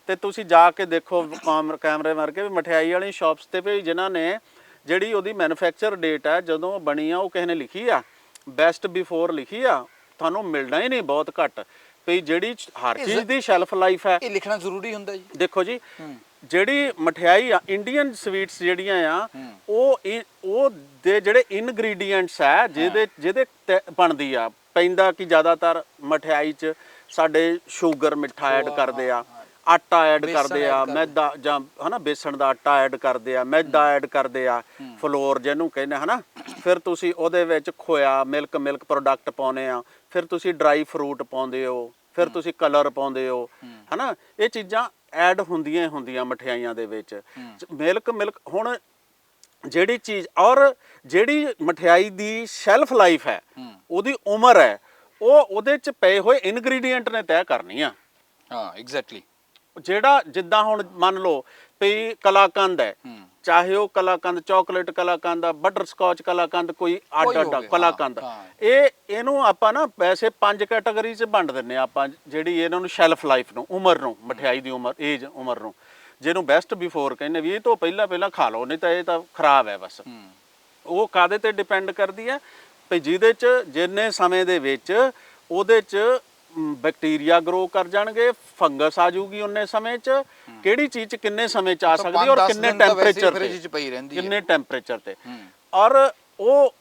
ਤੇ ਤੁਸੀਂ ਜਾ ਕੇ ਦੇਖੋ ਕਾਮ- ਕੈਮਰੇ ਮਾਰ ਕੇ ਵੀ ਮਠਿਆਈ ਵਾਲੀ ਸ਼ਾਪਸ ਤੇ ਵੀ ਜਿਨ੍ਹਾਂ ਨੇ ਜਿਹੜੀ ਉਹਦੀ ਮੈਨੂਫੈਕਚਰ ਡੇਟ ਹੈ ਜਦੋਂ ਬਣੀ ਆ ਉਹ ਕਿਸੇ ਨੇ ਲਿਖੀ ਆ। ਬੈਸਟ ਬਿਫੋਰ ਲਿਖੀ ਆ। ਤੁਹਾਨੂੰ ਮਿਲਣਾ ਹੀ ਨਹੀਂ ਬਹੁਤ ਘੱਟ। ਵੀ ਜਿਹੜੀ ਹਰ ਚੀਜ਼ ਦੀ ਸ਼ੈਲਫ ਲਾਈਫ ਹੈ। ਇਹ ਲਿਖਣਾ ਜ਼ਰੂਰੀ ਹੁੰਦਾ ਜੀ। ਦੇਖੋ ਜੀ ਜਿਹੜੀ ਮਠਿਆਈ ਆ ਇੰਡੀਅਨ ਸਵੀਟਸ ਜਿਹੜੀਆਂ ਆ ਉਹ ਉਹ ਦੇ ਜਿਹੜੇ ਇਨਗਰੀਡੀਐਂਟਸ ਆ ਜਿਹਦੇ ਜਿਹਦੇ ਬਣਦੀ ਆ। ਪੈਂਦਾ ਕਿ ਜ਼ਿਆਦਾਤਰ ਮਠਿਆਈ 'ਚ ਸਾਡੇ ਸ਼ੂਗਰ ਮਿੱਠਾ ਐਡ ਕਰਦੇ ਆ ਆਟਾ ਐਡ ਕਰਦੇ ਆ। ਮੈਦਾ ਜਾਂ ਹਨਾ ਬੇਸਣ ਦਾ ਆਟਾ ਐਡ ਕਰਦੇ ਆ ਮੈਦਾ ਐਡ ਕਰਦੇ ਆ ਫਲੋਰ ਜਿਹਨੂੰ ਕਹਿੰਦੇ ਹਨਾ। ਫਿਰ ਤੁਸੀਂ ਉਹਦੇ ਵਿੱਚ ਖੋਇਆ ਮਿਲਕ ਮਿਲਕ ਪ੍ਰੋਡਕਟ ਪਾਉਨੇ ਆ। ਫਿਰ ਤੁਸੀਂ ਡਰਾਈ ਫਰੂਟ ਪਾਉਂਦੇ ਹੋ ਫਿਰ ਤੁਸੀਂ ਕਲਰ ਪਾਉਂਦੇ ਹੋ ਹਨਾ? ਇਹ ਚੀਜ਼ਾਂ ਐਡ ਹੁੰਦੀਆਂ ਹੁੰਦੀਆਂ ਮਠਿਆਈਆਂ ਦੇ ਵਿੱਚ। ਮਿਲਕ ਮਿਲਕ ਹੁਣ ਜਿਹੜੀ ਚੀਜ਼ ਔਰ ਜਿਹੜੀ ਮਠਿਆਈ ਦੀ ਸ਼ੈਲਫ ਲਾਈਫ ਹੈ ਉਹਦੀ ਉਮਰ ਹੈ ਉਹ ਉਹਦੇ ਚ ਪਏ ਹੋਏ ਇਨਗਰੀਡੀਐਂਟ ਨੇ ਤੈਅ ਕਰਨੀ ਆ ਹਾਂ ਐਗਜ਼ੈਕਟਲੀ ਜਿਹੜਾ ਜਿੱਦਾਂ ਹੁਣ ਮੰਨ ਲਓ ਵੀ ਕਲਾਕੰਦ ਹੈ। ਚਾਹੇ ਉਹ ਕਲਾਕੰਦ ਚਾਕਲੇਟ ਕਲਾਕੰਦ ਆ ਬਟਰ ਸਕਾਚ ਕਲਾਕੰਦ ਕੋਈ ਅੱਡ ਹੋਵੇ, ਕਲਾਕੰਦ। ਇਹ ਇਹਨੂੰ ਆਪਾਂ ਨਾ ਵੈਸੇ ਪੰਜ ਕੈਟਾਗਰੀ 'ਚ ਵੰਡ ਦਿੰਨੇ ਆਪਾਂ ਜਿਹੜੀ ਇਹਨਾਂ ਨੂੰ ਸ਼ੈਲਫ ਲਾਈਫ ਨੂੰ ਉਮਰ ਨੂੰ ਮਠਿਆਈ ਦੀ ਉਮਰ ਏਜ ਉਮਰ ਨੂੰ। ਜਿਹਨੂੰ ਬੈਸਟ ਬਿਫੋਰ ਕਹਿੰਦੇ ਵੀ ਇਹ ਤੋਂ ਪਹਿਲਾਂ ਪਹਿਲਾਂ ਖਾ ਲਓ ਨਹੀਂ ਤਾਂ ਇਹ ਤਾਂ ਖਰਾਬ ਹੈ ਬਸ। ਉਹ ਕਾਦੇ ਤੇ ਡਿਪੈਂਡ ਕਰਦੀ ਹੈ? ਵੀ ਜਿਹਦੇ ਚ ਜਿੰਨੇ ਸਮੇਂ ਦੇ ਵਿੱਚ ਉਹਦੇ ਚ ਬੈਕਟੀਰੀਆ ਗਰੋ ਕਰ ਜਾਣਗੇ ਫੰਗਸ ਆ ਜਾਊਗੀ ਉਹਨੇ ਸਮੇਂ ਚ ਕਿਹੜੀ ਚੀਜ਼ ਚ ਕਿੰਨੇ ਸਮੇਂ ਚ ਆ ਸਕਦੀ ਔਰ ਕਿੰਨੇ ਟੈਂਪਰੇਚਰ ਫਰਿੱਜ 'ਚ ਤੇ ਪਈ ਰਹਿੰਦੀ ਹੈ। ਕਿੰਨੇ ਟੈਂਪਰੇਚਰ ਤੇ। ਔਰ ਉਹ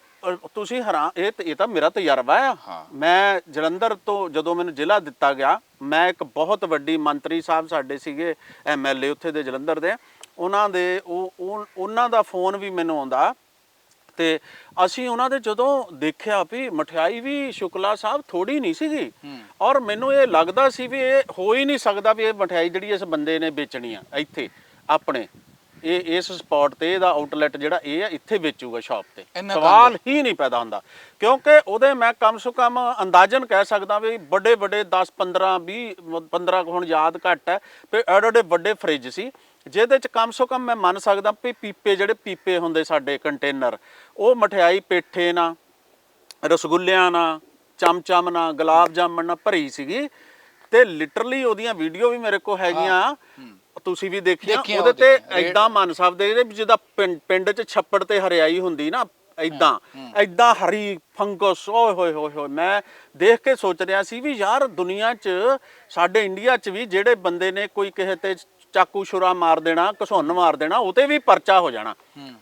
ਤੁਸੀਂ ਹੈਰਾਨ ਇਹ ਤੇ- ਇਹ ਤਾਂ ਮੇਰਾ ਤਜਰਬਾ ਆ। ਮੈਂ ਜਲੰਧਰ ਤੋਂ ਜਦੋਂ ਮੈਨੂੰ ਜ਼ਿਲ੍ਹਾ ਦਿੱਤਾ ਗਿਆ ਮੈਂ ਇੱਕ ਬਹੁਤ ਵੱਡੀ ਮੰਤਰੀ ਸਾਹਿਬ ਸਾਡੇ ਸੀਗੇ ਐਮਐਲਏ ਉੱਥੇ ਦੇ ਜਲੰਧਰ ਦੇ ਉਹਨਾਂ ਦੇ ਉਹ- ਉਹਨਾਂ ਦਾ ਫੋਨ ਵੀ ਮੈਨੂੰ ਆਉਂਦਾ ਤੇ ਅਸੀਂ ਉਹਨਾਂ ਦੇ ਜਦੋਂ ਦੇਖਿਆ ਵੀ ਮਠਿਆਈ ਵੀ ਸ਼ੁਕਲਾ ਸਾਹਿਬ ਥੋੜੀ ਨਹੀਂ ਸੀਗੀ। ਔਰ ਮੈਨੂੰ ਇਹ ਲੱਗਦਾ ਸੀ ਵੀ ਇਹ ਹੋ ਹੀ ਨਹੀਂ ਸਕਦਾ ਵੀ ਇਹ ਮਠਿਆਈ ਜਿਹੜੀ ਇਸ ਬੰਦੇ ਨੇ ਵੇਚਣੀ ਆ ਇੱਥੇ ਆਪਣੇ। ਇਹ ਇਸ ਸਪੌਟ ਤੇ ਇਹਦਾ ਆਊਟਲੈਟ ਜਿਹੜਾ ਇਹ ਆ ਇੱਥੇ ਵੇਚੂਗਾ ਸ਼ਾਪ ਤੇ। ਸਵਾਲ ਹੀ ਨਹੀਂ ਪੈਦਾ ਹੁੰਦਾ। ਕਿਉਂਕਿ ਉਹਦੇ ਮੈਂ ਕਮ ਸੋ ਕਮ ਅੰਦਾਜ਼ਨ ਕਹਿ ਸਕਦਾ ਵੀ ਵੱਡੇ ਵੱਡੇ 10 15 20 15 ਕੁ ਹੁਣ ਯਾਦ ਘੱਟ ਹੈ ਵੀ ਐਡੇ ਵੱਡੇ ਫ੍ਰਿਜ ਸੀ। ਜਿਹਦੇ ਚ ਕਮ ਸੋ ਕਮ ਮੈਂ ਮੰਨ ਸਕਦਾ ਵੀ ਪੀਪੇ ਜਿਹੜੇ ਪੀਪੇ ਹੁੰਦੇ ਸਾਡੇ ਕੰਟੇਨਰ ਉਹ ਮਠਿਆਈ ਪੇਠੇ ਨਾਲ ਰਸਗੁੱਲਿਆਂ ਨਾਲ ਚਮਚਮ ਨਾਲ ਗੁਲਾਬ ਜਾਮਣ ਨਾਲ ਭਰੀ ਸੀਗੀ। ਤੇ ਲਿਟਰਲੀ ਉਹਦੀਆਂ ਵੀਡੀਓ ਵੀ ਮੇਰੇ ਕੋਲ ਹੈਗੀਆਂ। ਤੁਸੀਂ ਵੀ ਦੇਖੀਆਂ ਉਹਦੇ ਉਹ ਤੇ। ਐਦਾਂ ਮੰਨ ਸਕਦੇ ਇਹਦੇ ਵੀ ਜਿਹਦਾ ਪਿੰਡ ਪਿੰਡ 'ਚ ਛੱਪੜ ਤੇ ਹਰਿਆਈ ਹੁੰਦੀ ਨਾ ਐਦਾਂ ਐਦਾਂ ਹਰੀ ਫੰਗਸ ਓਏ ਹੋਏ ਹੋਏ ਹੋਏ। ਮੈਂ ਦੇਖ ਕੇ ਸੋਚ ਰਿਹਾ ਸੀ ਵੀ ਯਾਰ ਦੁਨੀਆ 'ਚ ਸਾਡੇ ਇੰਡੀਆ 'ਚ ਵੀ ਜਿਹੜੇ ਬੰਦੇ ਨੇ ਕੋਈ ਕਿਸੇ ਤੇ ਚਾਕੂ ਛੁਰਾ ਮਾਰ ਦੇਣਾ ਘਸੁੰਨ ਮਾਰ ਦੇਣਾ ਉਹ ਤੇ ਵੀ ਪਰਚਾ ਹੋ ਜਾਣਾ। ਹੂੰ।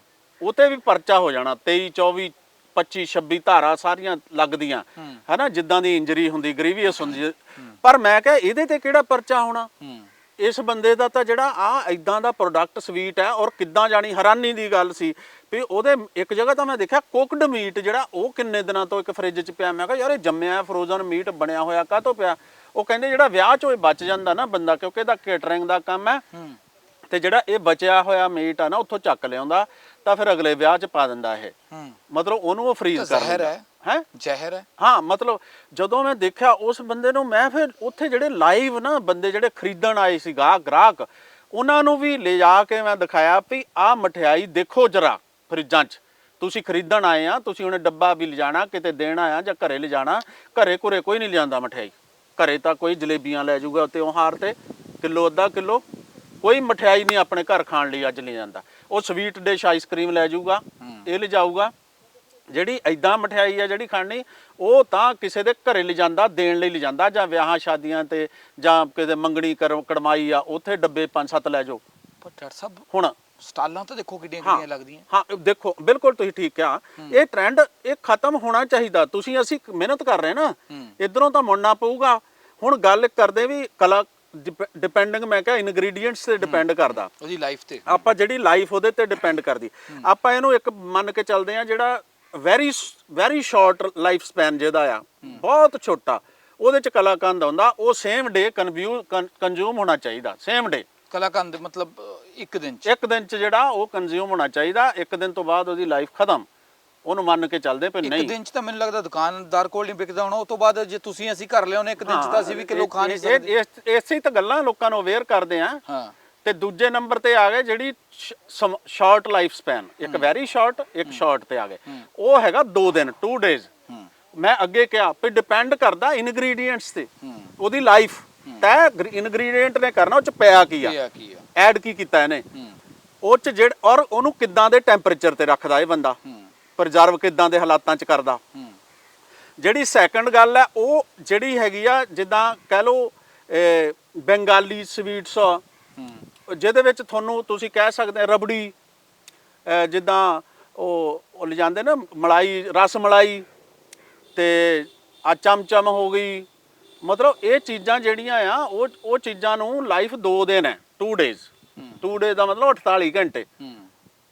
ਉਹ ਤੇ ਵੀ ਪਰਚਾ ਹੋ ਜਾਣਾ 23 24 25 26 ਧਾਰਾ ਸਾਰੀਆਂ ਲੱਗਦੀਆਂ। ਹਨਾ ਜਿੱਦਾਂ ਦੀ ਇੰਜਰੀ ਹੁੰਦੀ ਗ੍ਰੀਵੀਅਸ ਹੁੰਦੀ ਪਰ ਮੈਂ ਕਿਹਾ ਇਹਦੇ ਤੇ ਕਿਹੜਾ ਪਰਚਾ ਹੋਣਾ? ਇਸ ਬੰਦੇ ਦਾ ਤਾਂ ਜਿਹੜਾ ਆ ਇਦਾਂ ਦਾ ਪ੍ਰੋਡਕਟ ਸਵੀਟ ਹੈ ਔਰ ਕਿੱਦਾਂ ਜਾਣੀ ਹੈਰਾਨੀ ਦੀ ਗੱਲ ਸੀ। ਵੀ ਉਹਦੇ ਇੱਕ ਜਗ੍ਹਾ ਤਾਂ ਮੈਂ ਦੇਖਿਆ ਕੁਕਡ ਮੀਟ ਜਿਹੜਾ ਉਹ ਕਿੰਨੇ ਦਿਨਾਂ ਤੋਂ ਇੱਕ ਫ੍ਰਿਜ 'ਚ ਪਿਆ। ਮੈਂ ਕਿਹਾ ਯਾਰ ਇਹ ਜੰਮਿਆ ਫਰੋਜ਼ਨ ਮੀਟ ਬਣਿਆ ਹੋਇਆ ਕਾਹਤੋਂ ਪਿਆ? ਉਹ ਕਹਿੰਦੇ ਜਿਹੜਾ ਵਿਆਹ 'ਚੋਂ ਇਹ ਬਚ ਜਾਂਦਾ ਨਾ ਬੰਦਾ ਕਿਉਂਕਿ ਇਹਦਾ ਕੇਟਰਿੰਗ ਦਾ ਕੰਮ ਹੈ ਤੇ ਜਿਹੜਾ ਇਹ ਬਚਿਆ ਹੋਇਆ ਮੀਟ ਆ ਨਾ ਉੱਥੋਂ ਚੱਕ ਲਿਆਉਂਦਾ ਤਾਂ ਫਿਰ ਅਗਲੇ ਵਿਆਹ 'ਚ ਪਾ ਦਿੰਦਾ ਇਹ। ਮਤਲਬ ਉਹਨੂੰ ਉਹ ਫਰੀਜ਼ ਕਰ ਦਿੰਦਾ। ਹੈ। ਹੈ? ਜ਼ਹਿਰ ਹੈ। ਹਾਂ ਮਤਲਬ ਜਦੋਂ ਮੈਂ ਦੇਖਿਆ ਉਸ ਬੰਦੇ ਨੂੰ ਮੈਂ ਫਿਰ ਉੱਥੇ ਜਿਹੜੇ ਲਾਈਵ ਨਾ ਬੰਦੇ ਜਿਹੜੇ ਖਰੀਦਣ ਆਏ ਸੀ ਗਾਹਕ ਗ੍ਰਾਹਕ ਉਹਨਾਂ ਨੂੰ ਵੀ ਲਿਜਾ ਕੇ ਮੈਂ ਦਿਖਾਇਆ ਵੀ ਆਹ ਮਠਿਆਈ ਦੇਖੋ ਜਰਾ ਫਰਿੱਜਾਂ 'ਚ। ਤੁਸੀਂ ਖਰੀਦਣ ਆਏ ਆ ਤੁਸੀਂ ਉਹਨੇ ਡੱਬਾ ਵੀ ਲਿਜਾਣਾ ਕਿਤੇ ਦੇਣ ਆਇਆ ਜਾਂ ਘਰੇ ਲਿਜਾਣਾ ਘਰੇ ਘੁਰੇ ਕੋਈ ਨਹੀਂ ਲਿਆਂਦਾ ਮਠਿਆਈ। ਘਰੇ ਤਾਂ ਕੋਈ ਜਲੇਬੀਆਂ ਲੈ ਜਾਊਗਾ ਤੇ ਉਹ ਹਾਰ ਤੇ ਕਿਲੋ ਅੱਧਾ ਕਿਲੋ ਕੋਈ ਮਠਿਆਈ ਨਹੀਂ ਆਪਣੇ ਘਰ ਖਾਣ ਲਈ ਅੱਜ ਲੈ ਜਾਂਦਾ। ਉਹ ਸਵੀਟ ਡਿਸ਼ ਆਈਸਕ੍ਰੀਮ ਲੈ ਜਾਊਗਾ ਇਹ ਲਿਜਾਊਗਾ। ਜਿਹੜੀ ਐਦਾਂ ਮਠਿਆਈ ਆ ਜਿਹੜੀ ਖਾਣੀ ਉਹ ਤਾਂ ਕਿਸੇ ਦੇ ਘਰੇ ਲਿਜਾਂਦਾ ਦੇਣ ਲਈ ਲਿਜਾਂਦਾ ਜਾਂ ਵਿਆਹਾਂ ਸ਼ਾਦੀਆਂ ਤੇ ਜਾਂ ਕਿਤੇ ਮੰਗਣੀ ਕਰ ਕੜਮਾਈ ਆ ਉੱਥੇ ਡੱਬੇ ਪੰਜ ਸੱਤ ਲੈ ਜਾਓ। ਪਰ ਡਾਕਟਰ ਸਾਹਿਬ ਹੁਣ ਸਟਾਲਾਂ ਤਾਂ ਦੇਖੋ ਕਿੰਨੀਆਂ ਹਾਂ ਕਿੰਨੀਆਂ ਲੱਗਦੀਆਂ। ਹਾਂ ਦੇਖੋ ਬਿਲਕੁਲ ਤੁਸੀਂ ਠੀਕ ਕਿਹਾ। ਇਹ ਟ੍ਰੈਂਡ ਇਹ ਖਤਮ ਹੋਣਾ ਚਾਹੀਦਾ। ਤੁਸੀਂ ਅਸੀਂ ਮਿਹਨਤ ਕਰ ਰਹੇ ਨਾ। ਇਧਰੋਂ ਤਾਂ ਮੁੜਨਾ ਪਊਗਾ। ਹੁਣ ਗੱਲ ਕਰਦੇ ਵੀ ਕਲਾ ਡਿਪੈਂਡਿੰਗ ਮੈਂ ਕਿਹਾ ਇਨਗਰੀਡੀਐਂਟਸ ਤੇ ਡਿਪੈਂਡ ਕਰਦਾ। ਉਹਦੀ ਲਾਈਫ ਤੇ। ਆਪਾਂ ਜਿਹੜੀ ਲਾਈਫ ਉਹਦੇ ਤੇ ਡਿਪੈਂਡ ਕਰਦੀ। ਆਪਾਂ ਇਹਨੂੰ ਇੱਕ ਮੰਨ ਕੇ ਚੱਲਦੇ ਆ ਜਿਹੜਾ very very short life span ਜਿਹਦਾ ਆ ਬਹੁਤ ਛੋਟਾ ਉਹਦੇ ਚ ਕਲਾਕੰਦ ਆਉਂਦਾ ਉਹ ਸੇਮ ਡੇ ਕੰਜ਼ਿਊਮ ਹੋਣਾ ਚਾਹੀਦਾ ਸੇਮ ਡੇ ਕਲਾਕੰਦ ਮਤਲਬ ਇੱਕ ਦਿਨ ਚ। ਇੱਕ ਦਿਨ ਚ ਜਿਹੜਾ ਉਹ ਕੰਜ਼ਿਊਮ ਹੋਣਾ ਚਾਹੀਦਾ ਇੱਕ ਦਿਨ ਤੋਂ ਬਾਅਦ ਉਹਦੀ ਲਾਈਫ ਖਤਮ। ਉਹਨੂੰ ਮੰਨ ਕੇ ਚੱਲਦੇ ਪਰ ਇੱਕ ਨਹੀਂ। ਦਿਨ ਚ ਤਾਂ ਮੈਨੂੰ ਲੱਗਦਾ ਦੁਕਾਨਦਾਰ ਕੋਲ ਨਹੀਂ ਵਿਕਦਾ ਹੋਣਾ ਉਸ ਤੋਂ ਬਾਅਦ ਜੇ ਤੁਸੀਂ ਅਸੀਂ ਘਰ ਲਿਆਉਨੇ ਇੱਕ ਦਿਨ ਚ ਤਾਂ ਅਸੀਂ ਵੀ ਕਿਲੋ ਖਾ ਨਹੀਂ ਸਕਦੇ। ਇਸ- ਤਾਂ ਗੱਲਾਂ ਲੋਕਾਂ ਨੂੰ ਅਵੇਅਰ ਕਰਦੇ ਆ। ਹਾਂ। ਤੇ ਦੂਜੇ ਨੰਬਰ ਤੇ ਆ ਗਏ ਜਿਹੜੀ ਸ਼ਾਰਟ ਲਾਈਫ ਸਪੈਨ ਇੱਕ ਵੈਰੀ ਸ਼ਾਰਟ ਇੱਕ ਸ਼ਾਰਟ ਤੇ ਆ ਗਏ। ਉਹ ਹੈਗਾ 2 ਦਿਨ 2 ਡੇਜ਼ ਮੈਂ ਅੱਗੇ ਕਿਹਾ ਵੀ ਡਿਪੈਂਡ ਕਰਦਾ ਇਨਗਰੀਡੀਐਂਟਸ ਤੇ। ਉਹਦੀ ਲਾਈਫ ਤੈ ਇਨਗਰੀਡੀਐਂਟ ਨੇ ਕਰਨਾ ਉਹ ਚ ਪਿਆ ਕੀ ਆ? ਕੀ ਐਡ ਕੀ ਕੀਤਾ ਇਹਨੇ? ਉਹ ਚ ਜਿਹੜਾ ਔਰ ਉਹਨੂੰ ਕਿੱਦਾਂ ਦੇ ਟੈਂਪਰੇਚਰ ਤੇ ਰੱਖਦਾ ਇਹ ਬੰਦਾ? ਪ੍ਰੀਜ਼ਰਵ ਕਿੱਦਾਂ ਦੇ ਹਾਲਾਤਾਂ ਚ ਕਰਦਾ? ਜਿਹੜੀ ਸੈਕੰਡ ਗੱਲ ਹੈ ਉਹ ਜਿਹੜੀ ਹੈਗੀ ਆ ਜਿੱਦਾਂ ਕਹਿ ਇਹ ਬੰਗਾਲੀ ਸਵੀਟਸ ਜਿਹਦੇ ਵਿੱਚ ਤੁਹਾਨੂੰ ਤੁਸੀਂ ਕਹਿ ਸਕਦੇ ਰਬੜੀ ਜਿੱਦਾਂ ਉਹ ਉਹ ਲਿਜਾਂਦੇ ਨਾ ਮਲਾਈ ਰਸ ਮਲਾਈ ਤੇ ਆ ਚਮਚਮ ਹੋ ਗਈ ਮਤਲਬ ਇਹ ਚੀਜ਼ਾਂ ਜਿਹੜੀਆਂ ਆ ਉਹ ਉਹ ਚੀਜ਼ਾਂ ਨੂੰ ਲਾਈਫ 2 ਦਿਨ ਹੈ 2 ਡੇਜ਼ 2 ਡੇਜ਼ ਦਾ ਮਤਲਬ 48 ਘੰਟੇ।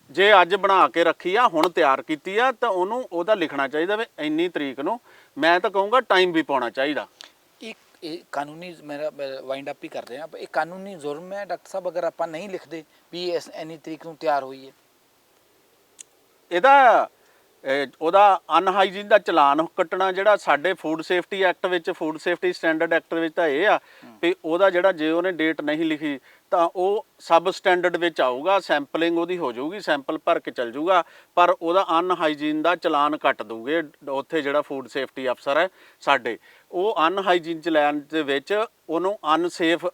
ਜੇ ਅੱਜ ਬਣਾ ਕੇ ਰੱਖੀ ਆ ਹੁਣ ਤਿਆਰ ਕੀਤੀ ਆ ਤਾਂ ਉਹਨੂੰ ਉਹਦਾ ਲਿਖਣਾ ਚਾਹੀਦਾ ਵੀ ਇੰਨੀ ਤਰੀਕ ਨੂੰ। ਮੈਂ ਤਾਂ ਕਹੂੰਗਾ ਟਾਈਮ ਵੀ ਪਾਉਣਾ ਚਾਹੀਦਾ। ਇੱਕ ਇਹ ਕਾਨੂੰਨੀ ਮੇਰਾ ਵਾਈਂਡ ਅਪ ਹੀ ਕਰ ਰਹੇ ਹਾਂ। ਇਹ ਕਾਨੂੰਨੀ ਜ਼ੁਰਮ ਹੈ ਡਾਕਟਰ ਸਾਹਿਬ ਅਗਰ ਆਪਾਂ ਨਹੀਂ ਲਿਖਦੇ ਵੀ ਇਸ ਐਨੀ ਤਰੀਕ ਨੂੰ ਤਿਆਰ ਹੋਈ ਹੈ ਇਹਦਾ ਇਹ, ਉਹਦਾ ਅਨਹਾਈਜੀਨ ਦਾ ਚਲਾਨ ਕੱਟਣਾ ਜਿਹੜਾ ਸਾਡੇ ਫੂਡ ਸੇਫਟੀ ਐਕਟ ਵਿੱਚ ਫੂਡ ਸੇਫਟੀ ਸਟੈਂਡਰਡ ਐਕਟ ਵਿੱਚ ਤਾਂ ਇਹ ਆ ਵੀ ਉਹਦਾ ਜਿਹੜਾ ਜੇ ਉਹਨੇ ਡੇਟ ਨਹੀਂ ਲਿਖੀ ਤਾਂ ਉਹ ਸਬ ਸਟੈਂਡਰਡ ਵਿੱਚ ਆਊਗਾ ਸੈਂਪਲਿੰਗ ਉਹਦੀ ਹੋ ਜਾਊਗੀ ਸੈਂਪਲ ਭਰ ਕੇ ਚੱਲ ਜਾਊਗਾ ਪਰ ਉਹਦਾ ਅਨਹਾਈਜੀਨ ਦਾ ਚਲਾਨ ਕੱਟ ਦੂਗੇ ਉੱਥੇ ਜਿਹੜਾ ਫੂਡ ਸੇਫਟੀ ਅਫਸਰ ਹੈ ਸਾਡੇ। ਉਹ ਅਨਹਾਈਜੀਨ ਚਲਾਨ ਦੇ ਵਿੱਚ ਉਹਨੂੰ ਅਨਸੇਫ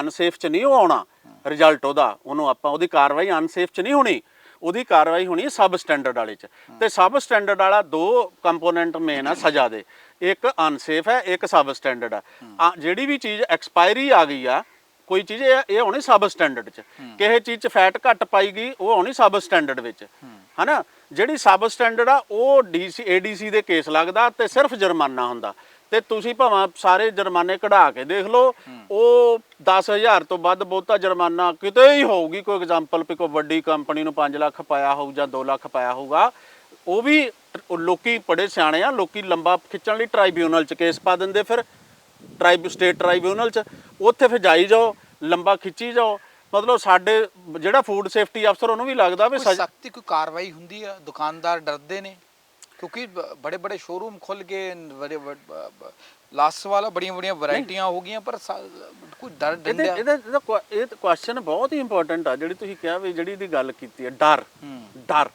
ਅਨਸੇਫ ਚ ਨਹੀਂ ਉਹ ਆਉਣਾ ਰਿਜ਼ਲਟ ਉਹਦਾ। ਉਹਨੂੰ ਆਪਾਂ ਉਹਦੀ ਕਾਰਵਾਈ ਅਨਸੇਫ ਚ ਨਹੀਂ ਹੋਣੀ। ਉਹਦੀ ਕਾਰਵਾਈ ਹੋਣੀ ਸਬ ਸਟੈਂਡਰਡ ਵਾਲੇ ਚ। ਤੇ ਸਬ ਸਟੈਂਡਰਡ ਵਾਲਾ ਦੋ ਕੰਪੋਨੈਂਟ ਮੇਨ ਆ ਸਜ਼ਾ ਦੇ। ਇੱਕ ਅਨਸੇਫ ਹੈ ਇੱਕ ਸਬ ਸਟੈਂਡਰਡ ਆ। ਜਿਹੜੀ ਵੀ ਚੀਜ਼ ਐਕਸਪਾਇਰੀ ਆ ਗਈ ਆ ਕੋਈ ਚੀਜ਼ ਇਹ ਇਹ ਹੋਣੀ ਸਬ ਸਟੈਂਡਰਡ ਚ। ਕਿਸੇ ਚੀਜ਼ ਚ ਫੈਟ ਘੱਟ ਪਾਈ ਗਈ ਉਹ ਹੋਣੀ ਸਬ ਸਟੈਂਡਰਡ ਵਿੱਚ। ਹਨਾ? ਜਿਹੜੀ ਸਬ ਸਟੈਂਡਰਡ ਆ ਉਹ ਡੀਸੀ ਏਡੀਸੀ ਦੇ ਕੇਸ ਲੱਗਦਾ ਤੇ ਸਿਰਫ ਜੁਰਮਾਨਾ ਹੁੰਦਾ। ਤੇ ਤੁਸੀਂ ਭਾਵੇਂ ਸਾਰੇ ਜੁਰਮਾਨੇ ਕਢਾ ਕੇ ਦੇਖ ਲਓ ਉਹ 10000 ਤੋਂ ਵੱਧ ਬਹੁਤਾ ਜੁਰਮਾਨਾ ਕਿਤੇ ਹੀ ਹੋਊਗੀ। ਕੋਈ ਐਗਜ਼ਾਮਪਲ ਵੀ ਕੋਈ ਵੱਡੀ ਕੰਪਨੀ ਨੂੰ 5 ਲੱਖ ਪਾਇਆ ਹੋਊ ਜਾਂ 2 ਲੱਖ ਪਾਇਆ ਹੋਊਗਾ ਉਹ ਵੀ ਲੋਕੀ ਬੜੇ ਸਿਆਣੇ ਆ ਲੋਕੀ ਲੰਬਾ ਖਿੱਚਣ ਲਈ ਟ੍ਰਾਈਬਿਊਨਲ ਚ ਕੇਸ ਪਾ ਦਿੰਦੇ ਫਿਰ। ਟ੍ਰਾਈਬ ਸਟੇਟ ਟ੍ਰਾਈਬਿਊਨਲ ਚ ਉੱਥੇ ਫਿਰ ਜਾਈ ਜਾਓ ਲੰਬਾ ਖਿੱਚੀ ਜਾਓ। ਮਤਲਬ ਸਾਡੇ ਜਿਹੜਾ ਫੂਡ ਸੇਫਟੀ ਅਫਸਰ ਉਹਨੂੰ ਵੀ ਲੱਗਦਾ ਵੀ ਸਖਤੀ ਕੋਈ ਕਾਰਵਾਈ ਹੁੰਦੀ ਹੈ ਦੁਕਾਨਦਾਰ ਡਰਦੇ ਨੇ। ਕਿਉਂਕਿ ਬੜੇ ਬੜੇ ਸ਼ੋਰੂਮ ਖੁੱਲ ਗਏ ਬੜੇ ਲਾਸਟ ਵਾਲਾ ਬੜੀਆਂ ਬੜੀਆਂ ਵੈਰਾਈਟੀਆਂ ਹੋ ਗਈਆਂ ਪਰ ਕੋਈ ਡਰ ਡੰਡਿਆ ਇਹਦਾ ਇਹ ਕੁਐਸਚਨ ਬਹੁਤ ਹੀ ਇੰਪੋਰਟੈਂਟ ਆ ਜਿਹੜੀ ਤੁਸੀਂ ਕਿਹਾ ਵੀ ਜਿਹੜੀ ਦੀ ਗੱਲ ਕੀਤੀ ਹੈ ਡਰ ਡਰ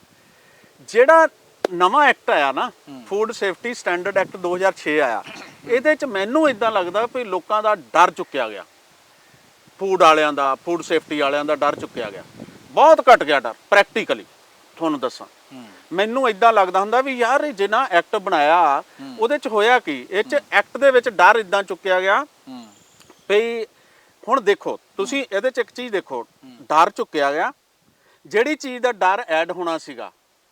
ਜਿਹੜਾ ਨਵਾਂ ਐਕਟ ਆਇਆ ਨਾ ਫੂਡ ਸੇਫਟੀ ਸਟੈਂਡਰਡ ਐਕਟ 2006 ਆਇਆ ਇਹਦੇ ਚ ਮੈਨੂੰ ਇਦਾਂ ਲੱਗਦਾ ਵੀ ਲੋਕਾਂ ਦਾ ਡਰ ਚੁੱਕਿਆ ਗਿਆ ਫੂਡ ਵਾਲਿਆਂ ਦਾ ਫੂਡ ਸੇਫਟੀ ਵਾਲਿਆਂ ਦਾ ਡਰ ਚੁੱਕਿਆ ਗਿਆ ਬਹੁਤ ਘਟ ਗਿਆ ਡਰ ਪ੍ਰੈਕਟੀਕਲੀ ਤੁਹਾਨੂੰ ਦੱਸਾਂ ਮੈਨੂੰ ਇਦਾਂ ਲੱਗਦਾ ਹੁੰਦਾ ਵੀ ਯਾਰ ਇਹ ਜਿੰਨਾ ਐਕਟ ਬਣਾਇਆ ਉਹਦੇ ਚ ਹੋਇਆ ਕੀ? ਇਹ ਚ ਐਕਟ ਦੇ ਵਿੱਚ ਡਰ ਇਦਾਂ ਚੁੱਕਿਆ ਗਿਆ ਵੀ ਹੁਣ ਦੇਖੋ ਤੁਸੀਂ ਇਹਦੇ ਚ ਇੱਕ ਚੀਜ਼ ਦੇਖੋ ਡਰ ਚੁੱਕਿਆ ਗਿਆ। ਜਿਹੜੀ ਚੀਜ਼ ਦਾ ਡਰ ਐਡ ਹੋਣਾ ਸੀਗਾ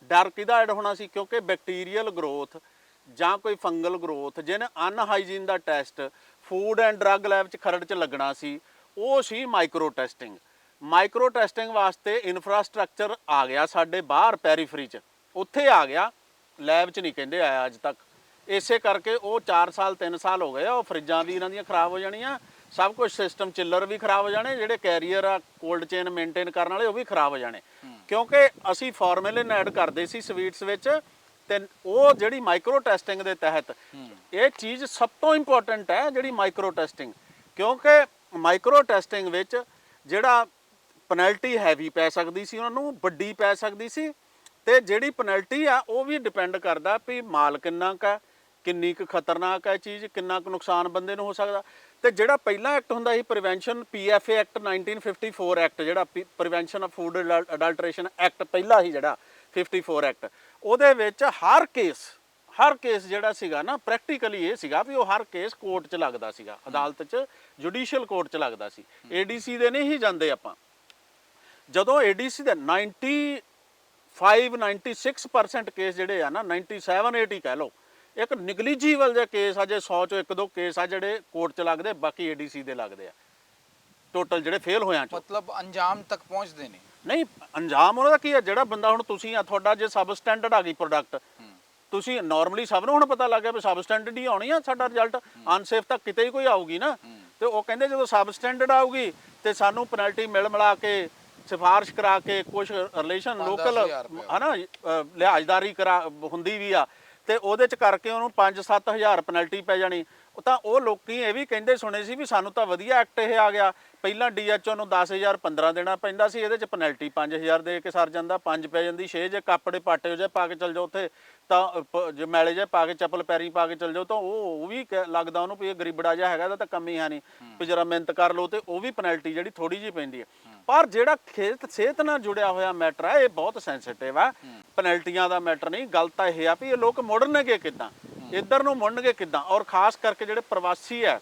ਡਰ ਕਿਹਦਾ ਐਡ ਹੋਣਾ ਸੀ? ਕਿਉਂਕਿ ਬੈਕਟੀਰੀਅਲ ਗਰੋਥ ਜਾਂ ਕੋਈ ਫੰਗਲ ਗਰੋਥ ਜਿਹਨੇ unhygienic the test food and drug lab ਚ ਖਰੜ ਚ ਲੱਗਣਾ ਸੀ ਉਹ ਸੀ ਮਾਈਕਰੋ ਟੈਸਟਿੰਗ ਮਾਈਕਰੋ ਟੈਸਟਿੰਗ ਵਾਸਤੇ ਇਨਫਰਾਸਟ੍ਰਕਚਰ ਆ ਗਿਆ ਸਾਡੇ ਬਾਹਰ ਪੈਰੀਫਰੀ ਚ। ਉੱਥੇ ਆ ਗਿਆ। ਲੈਬ ਚ ਨਹੀਂ ਕਹਿੰਦੇ ਆਇਆ ਅੱਜ ਤੱਕ। ਇਸੇ ਕਰਕੇ ਉਹ 4 ਸਾਲ 3 ਸਾਲ ਹੋ ਗਏ ਉਹ ਫਰਿੱਜਾਂ ਵੀ ਇਹਨਾਂ ਦੀਆਂ ਖਰਾਬ ਹੋ ਜਾਣੀਆਂ। ਸਭ ਕੁਝ ਸਿਸਟਮ ਚਿੱਲਰ ਵੀ ਖਰਾਬ ਹੋ ਜਾਣੇ ਜਿਹੜੇ ਕੈਰੀਅਰ ਆ ਕੋਲਡ ਚੇਨ ਮੇਨਟੇਨ ਕਰਨ ਵਾਲੇ ਉਹ ਵੀ ਖਰਾਬ ਹੋ ਜਾਣੇ। ਕਿਉਂਕਿ ਅਸੀਂ ਫਾਰਮੂਲਿਨ ਐਡ ਕਰਦੇ ਸੀ ਸਵੀਟਸ ਵਿੱਚ ਤੇ ਉਹ ਜਿਹੜੀ ਮਾਈਕਰੋ ਟੈਸਟਿੰਗ ਦੇ ਤਹਿਤ ਇਹ ਚੀਜ਼ ਸਭ ਤੋਂ ਇੰਪੋਰਟੈਂਟ ਹੈ ਜਿਹੜੀ ਮਾਈਕਰੋ ਟੈਸਟਿੰਗ ਕਿਉਂਕਿ ਮਾਈਕਰੋ ਟੈਸਟਿੰਗ ਵਿੱਚ ਜਿਹੜਾ ਪੈਨਲਟੀ ਹੈਵੀ ਪੈ ਸਕਦੀ ਸੀ ਉਹਨਾਂ ਨੂੰ ਵੱਡੀ ਪੈ ਸਕਦੀ ਸੀ ਤੇ ਜਿਹੜੀ ਪੈਨਲਟੀ ਆ, ਉਹ ਵੀ ਡਿਪੈਂਡ ਕਰਦਾ ਵੀ ਮਾਲ ਕਿੰਨਾ ਕੁ ਹੈ, ਕਿੰਨੀ ਕੁ ਖਤਰਨਾਕ ਹੈ ਚੀਜ਼, ਕਿੰਨਾ ਕੁ ਨੁਕਸਾਨ ਬੰਦੇ ਨੂੰ ਹੋ ਸਕਦਾ। ਤੇ ਜਿਹੜਾ ਪਹਿਲਾ ਐਕਟ ਹੁੰਦਾ ਸੀ ਪ੍ਰੀਵੈਂਸ਼ਨ ਪੀਐਫਏ ਐਕਟ 1954 ਐਕਟ ਜਿਹੜਾ prevention of food adulteration act ਪਹਿਲਾ ਸੀ ਜਿਹੜਾ 54 ਐਕਟ ਉਹਦੇ ਵਿੱਚ ਹਰ ਕੇਸ ਹਰ ਕੇਸ ਜਿਹੜਾ ਸੀਗਾ ਨਾ ਪ੍ਰੈਕਟੀਕਲੀ ਇਹ ਸੀਗਾ ਵੀ ਉਹ ਹਰ ਕੇਸ ਕੋਰਟ 'ਚ ਲੱਗਦਾ ਸੀਗਾ, ਅਦਾਲਤ 'ਚ ਜੁਡੀਸ਼ੀਅਲ ਕੋਰਟ 'ਚ ਲੱਗਦਾ ਸੀ। ਏਡੀਸੀ ਦੇ ਨਹੀਂ ਹੀ ਜਾਂਦੇ ਆਪਾਂ। ਜਦੋਂ ਏਡੀਸੀ ਦੇ 95 96% ਕੇਸ ਜਿਹੜੇ ਆ ਨਾ 97 80 ਕਹਿ ਲਓ ਇੱਕ ਨਿਗਲੀਜੀਬਲ ਦੇ ਕੇਸ ਆ ਜੇ 100 ਚੋਂ ਇੱਕ ਦੋ ਕੇਸ ਆ ਜਿਹੜੇ ਕੋਰਟ 'ਚ ਲੱਗਦੇ ਬਾਕੀ ਏਡੀਸੀ ਦੇ ਲੱਗਦੇ ਆ। ਟੋਟਲ ਜਿਹੜੇ ਫੇਲ ਹੋਇਆਂ ਚੋਂ। ਮਤਲਬ ਅੰਜਾਮ ਤੱਕ ਪਹੁੰਚਦੇ ਨੇ। ਨਹੀਂ ਅੰਜਾਮ ਉਹਦਾ ਕੀ ਆ? ਜਿਹੜਾ ਬੰਦਾ ਹੁਣ ਤੁਸੀਂ ਆ ਤੁਹਾਡਾ ਜੇ ਸਬ ਸਟੈਂਡਰਡ ਆ ਗਈ ਪ੍ਰੋਡਕਟ ਤੁਸੀਂ ਨਾਰਮਲੀ ਸਭ ਨੂੰ ਹੁਣ ਪਤਾ ਲੱਗ ਗਿਆ ਵੀ ਸਬ ਸਟੈਂਡਰਡ ਹੀ ਆਉਣੀ ਆ ਸਾਡਾ ਰਿਜ਼ਲਟ ਅਨਸੇਫ ਤਾਂ ਕਿਤੇ ਹੀ ਕੋਈ ਆਊਗੀ ਨਾ। ਤੇ ਉਹ ਕਹਿੰਦੇ ਜਦੋਂ ਸਬ ਸਟੈਂਡਰਡ ਆਊਗੀ ਤੇ ਸਾਨੂੰ ਪੈਨਲਟੀ ਮਿਲ ਮਿਲਾ ਕੇ ਸਿਫਾਰਿਸ਼ ਕਰਾ ਕੇ ਕੁਝ ਰਿਲੇਸ਼ਨ ਲੋਕਲ। ਹਨਾ ਲਿਹਾਜ਼ਦਾਰੀ ਕਰਾ ਹੁੰਦੀ ਵੀ ਆ। ਤੇ ਉਹਦੇ ਚ ਕਰਕੇ ਉਹਨੂੰ 5-7000 ਪੈਨਲਟੀ ਪੈ ਜਾਣੀ। ਤਾਂ ਉਹ ਲੋਕੀ ਇਹ ਵੀ ਕਹਿੰਦੇ ਸੁਣੇ ਸੀ ਵੀ ਸਾਨੂੰ ਤਾਂ ਵਧੀਆ ਐਕਟ ਇਹ ਆ ਗਿਆ। ਪਹਿਲਾਂ ਡੀਐਚਓ ਨੂੰ 10000 15 ਦੇਣਾ ਪੈਂਦਾ ਸੀ ਇਹਦੇ ਚ ਪੈਨਲਟੀ 5000 ਦੇ ਕੇ ਸਰ ਜਾਂਦਾ 5 ਪੈ ਜਾਂਦੀ 6 ਜੇ ਕੱਪੜੇ ਪਾਟੇ ਜੇ ਪਾ ਕੇ ਚਲ ਜਾਓ ਉੱਥੇ। ਤਾਂ ਪ- ਜੇ ਮੈਲੇ ਜੇ ਪਾ ਕੇ ਚੱਪਲ ਪੈਰੀ ਪਾ ਕੇ ਚਲ ਜਾਓ ਤਾਂ ਉਹ ਉਹ ਵੀ ਕਹਿ- ਲੱਗਦਾ ਉਹਨੂੰ ਵੀ ਇਹ ਗਰੀਬੜਾ ਜਿਹਾ ਹੈਗਾ ਇਹਦਾ ਤਾਂ ਕੰਮ ਹੀ ਹੈ ਨਹੀਂ। ਵੀ ਜਰਾ ਮਿਹਨਤ ਕਰ ਲਓ ਤੇ ਉਹ ਵੀ ਪੈਨਲਟੀ ਜਿਹੜੀ ਥੋੜੀ ਜਿਹੀ ਪੈਂਦੀ ਹੈ। ਪਰ ਜਿਹੜਾ ਖੇਤ ਸਿਹਤ ਨਾਲ ਜੁੜਿਆ ਹੋਇਆ ਮੈਟਰ ਹੈ ਇਹ ਬਹੁਤ ਸੈਂਸਿਟਿਵ ਆ ਪੈਨਲਟੀਆਂ ਦਾ ਮੈਟਰ ਨਹੀਂ ਗੱਲ ਤਾਂ ਇਹ ਆ ਵੀ ਇਹ ਲੋਕ ਮੁੜਨਗੇ ਕਿੱਦਾਂ? ਇੱਧਰ ਨੂੰ ਮੁੜਨਗੇ ਕਿੱਦਾਂ? ਔਰ ਖਾਸ ਕਰਕੇ ਜਿਹੜੇ ਪ੍ਰਵਾਸੀ ਆ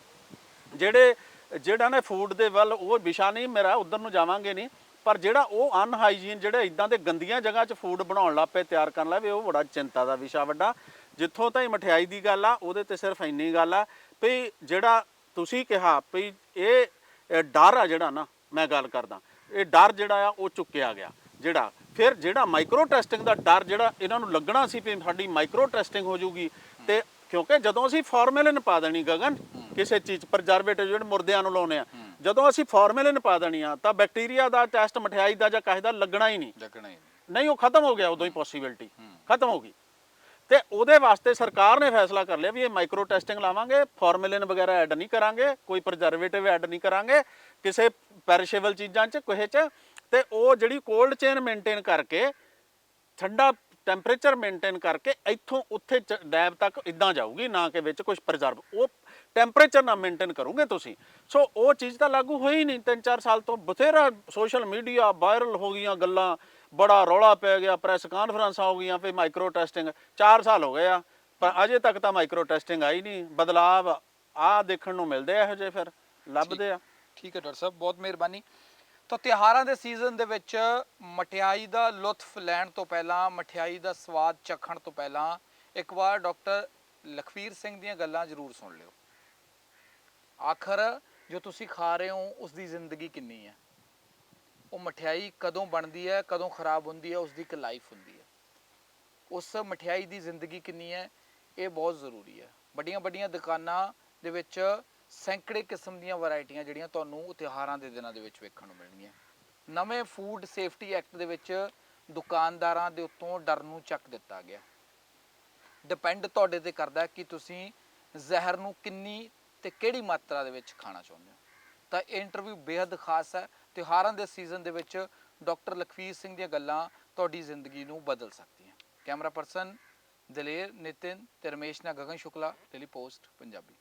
ਜਿਹੜੇ ਜਿਹੜਾ ਨੇ ਫੂਡ ਦੇ ਵੱਲ ਉਹ ਵਿਸ਼ਾ ਨਹੀਂ ਮੇਰਾ ਉਧਰ ਨੂੰ ਜਾਵਾਂਗੇ ਨਹੀਂ। ਪਰ ਜਿਹੜਾ ਉਹ ਅਨਹਾਈਜੀਨ ਜਿਹੜੇ ਇਦਾਂ ਦੇ ਗੰਦੀਆਂ ਜਗ੍ਹਾ 'ਚ ਫੂਡ ਬਣਾਉਣ ਲੱਗ ਪਏ ਤਿਆਰ ਕਰਨ ਲੱਗ ਉਹ ਬੜਾ ਚਿੰਤਾ ਦਾ ਵਿਸ਼ਾ ਵੱਡਾ। ਜਿੱਥੋਂ ਤਾਈਂ ਮਠਿਆਈ ਦੀ ਗੱਲ ਆ ਉਹਦੇ ਤੇ ਸਿਰਫ ਇੰਨੀ ਗੱਲ ਆ ਵੀ ਜਿਹੜਾ ਤੁਸੀਂ ਕਿਹਾ ਵੀ ਇਹ ਡਰ ਆ ਜਿਹੜਾ ਨਾ ਮੈਂ ਗੱਲ ਕਰਦਾ ਇਹ ਡਰ ਜਿਹੜਾ ਆ ਉਹ ਚੁੱਕਿਆ ਗਿਆ ਜਿਹੜਾ। ਫਿਰ ਜਿਹੜਾ ਮਾਈਕਰੋ ਟੈਸਟਿੰਗ ਦਾ ਡਰ ਜਿਹੜਾ ਇਹਨਾਂ ਨੂੰ ਲੱਗਣਾ ਸੀ ਵੀ ਸਾਡੀ ਮਾਈਕਰੋ ਟੈਸਟਿੰਗ ਹੋ ਜਾਊਗੀ ਤੇ ਕਿਉਂਕਿ ਜਦੋਂ ਅਸੀਂ ਫਾਰਮੂਲਿਨ ਪਾ ਦੇਣੀ ਗਗਨ ਕਿਸੇ ਚੀਜ਼ ਪ੍ਰਜਰਵੇਟਿਵ ਜਿਹੜੇ ਮੁਰਦਿਆਂ ਨੂੰ ਲਾਉਨੇ ਆ ਜਦੋਂ ਅਸੀਂ ਫਾਰਮੂਲਿਨ ਪਾ ਦੇਣੀ ਆ ਤਾਂ ਬੈਕਟੀਰੀਆ ਦਾ ਟੈਸਟ ਮਠਿਆਈ ਦਾ ਜਾਂ ਕਾਹੇ ਦਾ ਲੱਗਣਾ ਹੀ ਨਹੀਂ। ਲੱਗਣਾ ਹੀ ਨਹੀਂ। ਨਹੀਂ ਉਹ ਖਤਮ ਹੋ ਗਿਆ ਉਦੋਂ ਹੀ ਪੋਸਿਬਿਲਿਟੀ ਖਤਮ ਹੋ ਗਈ। ਤੇ ਉਹਦੇ ਵਾਸਤੇ ਸਰਕਾਰ ਨੇ ਫੈਸਲਾ ਕਰ ਲਿਆ ਵੀ ਇਹ ਮਾਈਕਰੋ ਟੈਸਟਿੰਗ ਲਾਵਾਂਗੇ ਫਾਰਮੂਲਿਨ ਵਗੈਰਾ ਐਡ ਨਹੀਂ ਕਰਾਂਗੇ ਕੋਈ ਪ੍ਰਜਰਵੇਟਿਵ ਐਡ ਨਹੀਂ ਕਰਾਂਗੇ ਕਿਸੇ ਪੈਰਿਸ਼ੇਬਲ ਚੀਜ਼ਾਂ 'ਚ ਕੋਹੇ 'ਚ ਤੇ ਉਹ ਜਿਹੜੀ ਕੋਲਡ ਚੇਨ ਮੇਨਟੇਨ ਕਰਕੇ ਠੰਡਾ ਟੈਂਪਰੇਚਰ ਮੇਨਟੇਨ ਕਰਕੇ ਇੱਥੋਂ ਉੱਥੇ ਡੈਬ ਤੱਕ ਇਦਾਂ ਜਾਊਗੀ ਨਾ ਕਿ ਵਿੱਚ ਕੁਝ ਪ੍ਰੀਜ਼ਰਵ ਉਹ ਟੈਂਪਰੇਚਰ ਨਾ ਮੇਨਟੇਨ ਕਰੋਗੇ ਤੁਸੀਂ। ਸੋ ਉਹ ਚੀਜ਼ ਤਾਂ ਲਾਗੂ ਹੋਈ ਨਹੀਂ। 3-4 ਸਾਲ ਤੋਂ ਬਥੇਰਾ ਸੋਸ਼ਲ ਮੀਡੀਆ ਵਾਇਰਲ ਹੋ ਗਈਆਂ ਗੱਲਾਂ। ਬੜਾ ਰੌਲਾ ਪੈ ਗਿਆ ਪ੍ਰੈਸ ਕਾਨਫਰੰਸਾਂ ਹੋ ਗਈਆਂ, ਫਿਰ ਮਾਈਕਰੋ ਟੈਸਟਿੰਗ 4 ਸਾਲ ਹੋ ਗਏ ਆ। ਪਰ ਅਜੇ ਤੱਕ ਤਾਂ ਮਾਈਕਰੋ ਟੈਸਟਿੰਗ ਆਈ ਨਹੀਂ। ਬਦਲਾਵ ਆ ਦੇਖਣ ਨੂੰ ਮਿਲਦੇ ਆ ਇਹੋ ਜਿਹੇ ਫਿਰ। ਲੱਭਦੇ ਆ। ਠੀਕ ਹੈ ਡਾਕਟਰ ਸਾਹਿਬ, ਬਹੁਤ ਮਿਹਰਬਾਨੀ। ਤਾਂ ਤਿਉਹਾਰਾਂ ਦੇ ਸੀਜ਼ਨ ਦੇ ਵਿੱਚ ਮਠਿਆਈ ਦਾ ਲੁਤਫ ਲੈਣ ਤੋਂ ਪਹਿਲਾਂ, ਮਠਿਆਈ ਦਾ ਸਵਾਦ ਚਖਣ ਤੋਂ ਪਹਿਲਾਂ, ਇੱਕ ਵਾਰ ਡਾਕਟਰ ਲਖਵੀਰ ਸਿੰਘ ਦੀਆਂ ਗੱਲਾਂ ਜ਼ਰੂਰ ਸੁਣ ਲਿਓ। ਆਖਰ ਜੋ ਤੁਸੀਂ ਖਾ ਰਹੇ ਹੋ ਉਸ ਦੀ ਜ਼ਿੰਦਗੀ ਕਿੰਨੀ ਹੈ? ਉਹ ਮਠਿਆਈ ਕਦੋਂ ਬਣਦੀ ਹੈ, ਕਦੋਂ ਖਰਾਬ ਹੁੰਦੀ ਹੈ ਉਸ ਦੀ ਇੱਕ ਲਾਈਫ ਹੁੰਦੀ ਹੈ। ਉਸ ਮਠਿਆਈ ਦੀ ਜ਼ਿੰਦਗੀ ਕਿੰਨੀ ਹੈ, ਇਹ ਬਹੁਤ ਜ਼ਰੂਰੀ ਹੈ। ਵੱਡੀਆਂ ਵੱਡੀਆਂ ਦੁਕਾਨਾਂ ਦੇ ਵਿੱਚ ਸੈਂਕੜੇ ਕਿਸਮ ਦੀਆਂ ਵੈਰਾਈਟੀਆਂ ਜਿਹੜੀਆਂ ਤੁਹਾਨੂੰ ਤਿਉਹਾਰਾਂ ਦੇ ਦਿਨਾਂ ਦੇ ਵਿੱਚ ਵੇਖਣ ਨੂੰ ਮਿਲਣਗੀਆਂ। ਨਵੇਂ ਫੂਡ ਸੇਫਟੀ ਐਕਟ ਦੇ ਵਿੱਚ ਦੁਕਾਨਦਾਰਾਂ ਦੇ ਉੱਤੋਂ ਡਰ ਨੂੰ ਚੱਕ ਦਿੱਤਾ ਗਿਆ। ਡਿਪੈਂਡ ਤੁਹਾਡੇ ਤੇ ਕਰਦਾ ਕਿ ਤੁਸੀਂ ਜ਼ਹਿਰ ਨੂੰ ਕਿੰਨੀ ਤੇ ਕਿਹੜੀ ਮਾਤਰਾ ਦੇ ਵਿੱਚ ਖਾਣਾ ਚਾਹੁੰਦੇ ਹੋ? ਤਾਂ ਇਹ ਇੰਟਰਵਿਊ ਬੇहद ਖਾਸ ਹੈ। ਤਿਉਹਾਰਾਂ ਦੇ ਸੀਜ਼ਨ ਦੇ ਵਿੱਚ ਡਾਕਟਰ ਲਖਵੀਰ ਸਿੰਘ ਦੀਆਂ ਗੱਲਾਂ ਤੁਹਾਡੀ ਜ਼ਿੰਦਗੀ ਨੂੰ ਬਦਲ ਸਕਦੀਆਂ ਕੈਮਰਾ ਪਰਸਨ ਦਲੇਰ, ਨਿਤਿਨ ਤੇ ਰਮੇਸ਼ ਨਾਲ ਗਗਨ ਸ਼ੁਕਲਾ, ਡੇਲੀ ਪੋਸਟ, ਪੰਜਾਬੀ।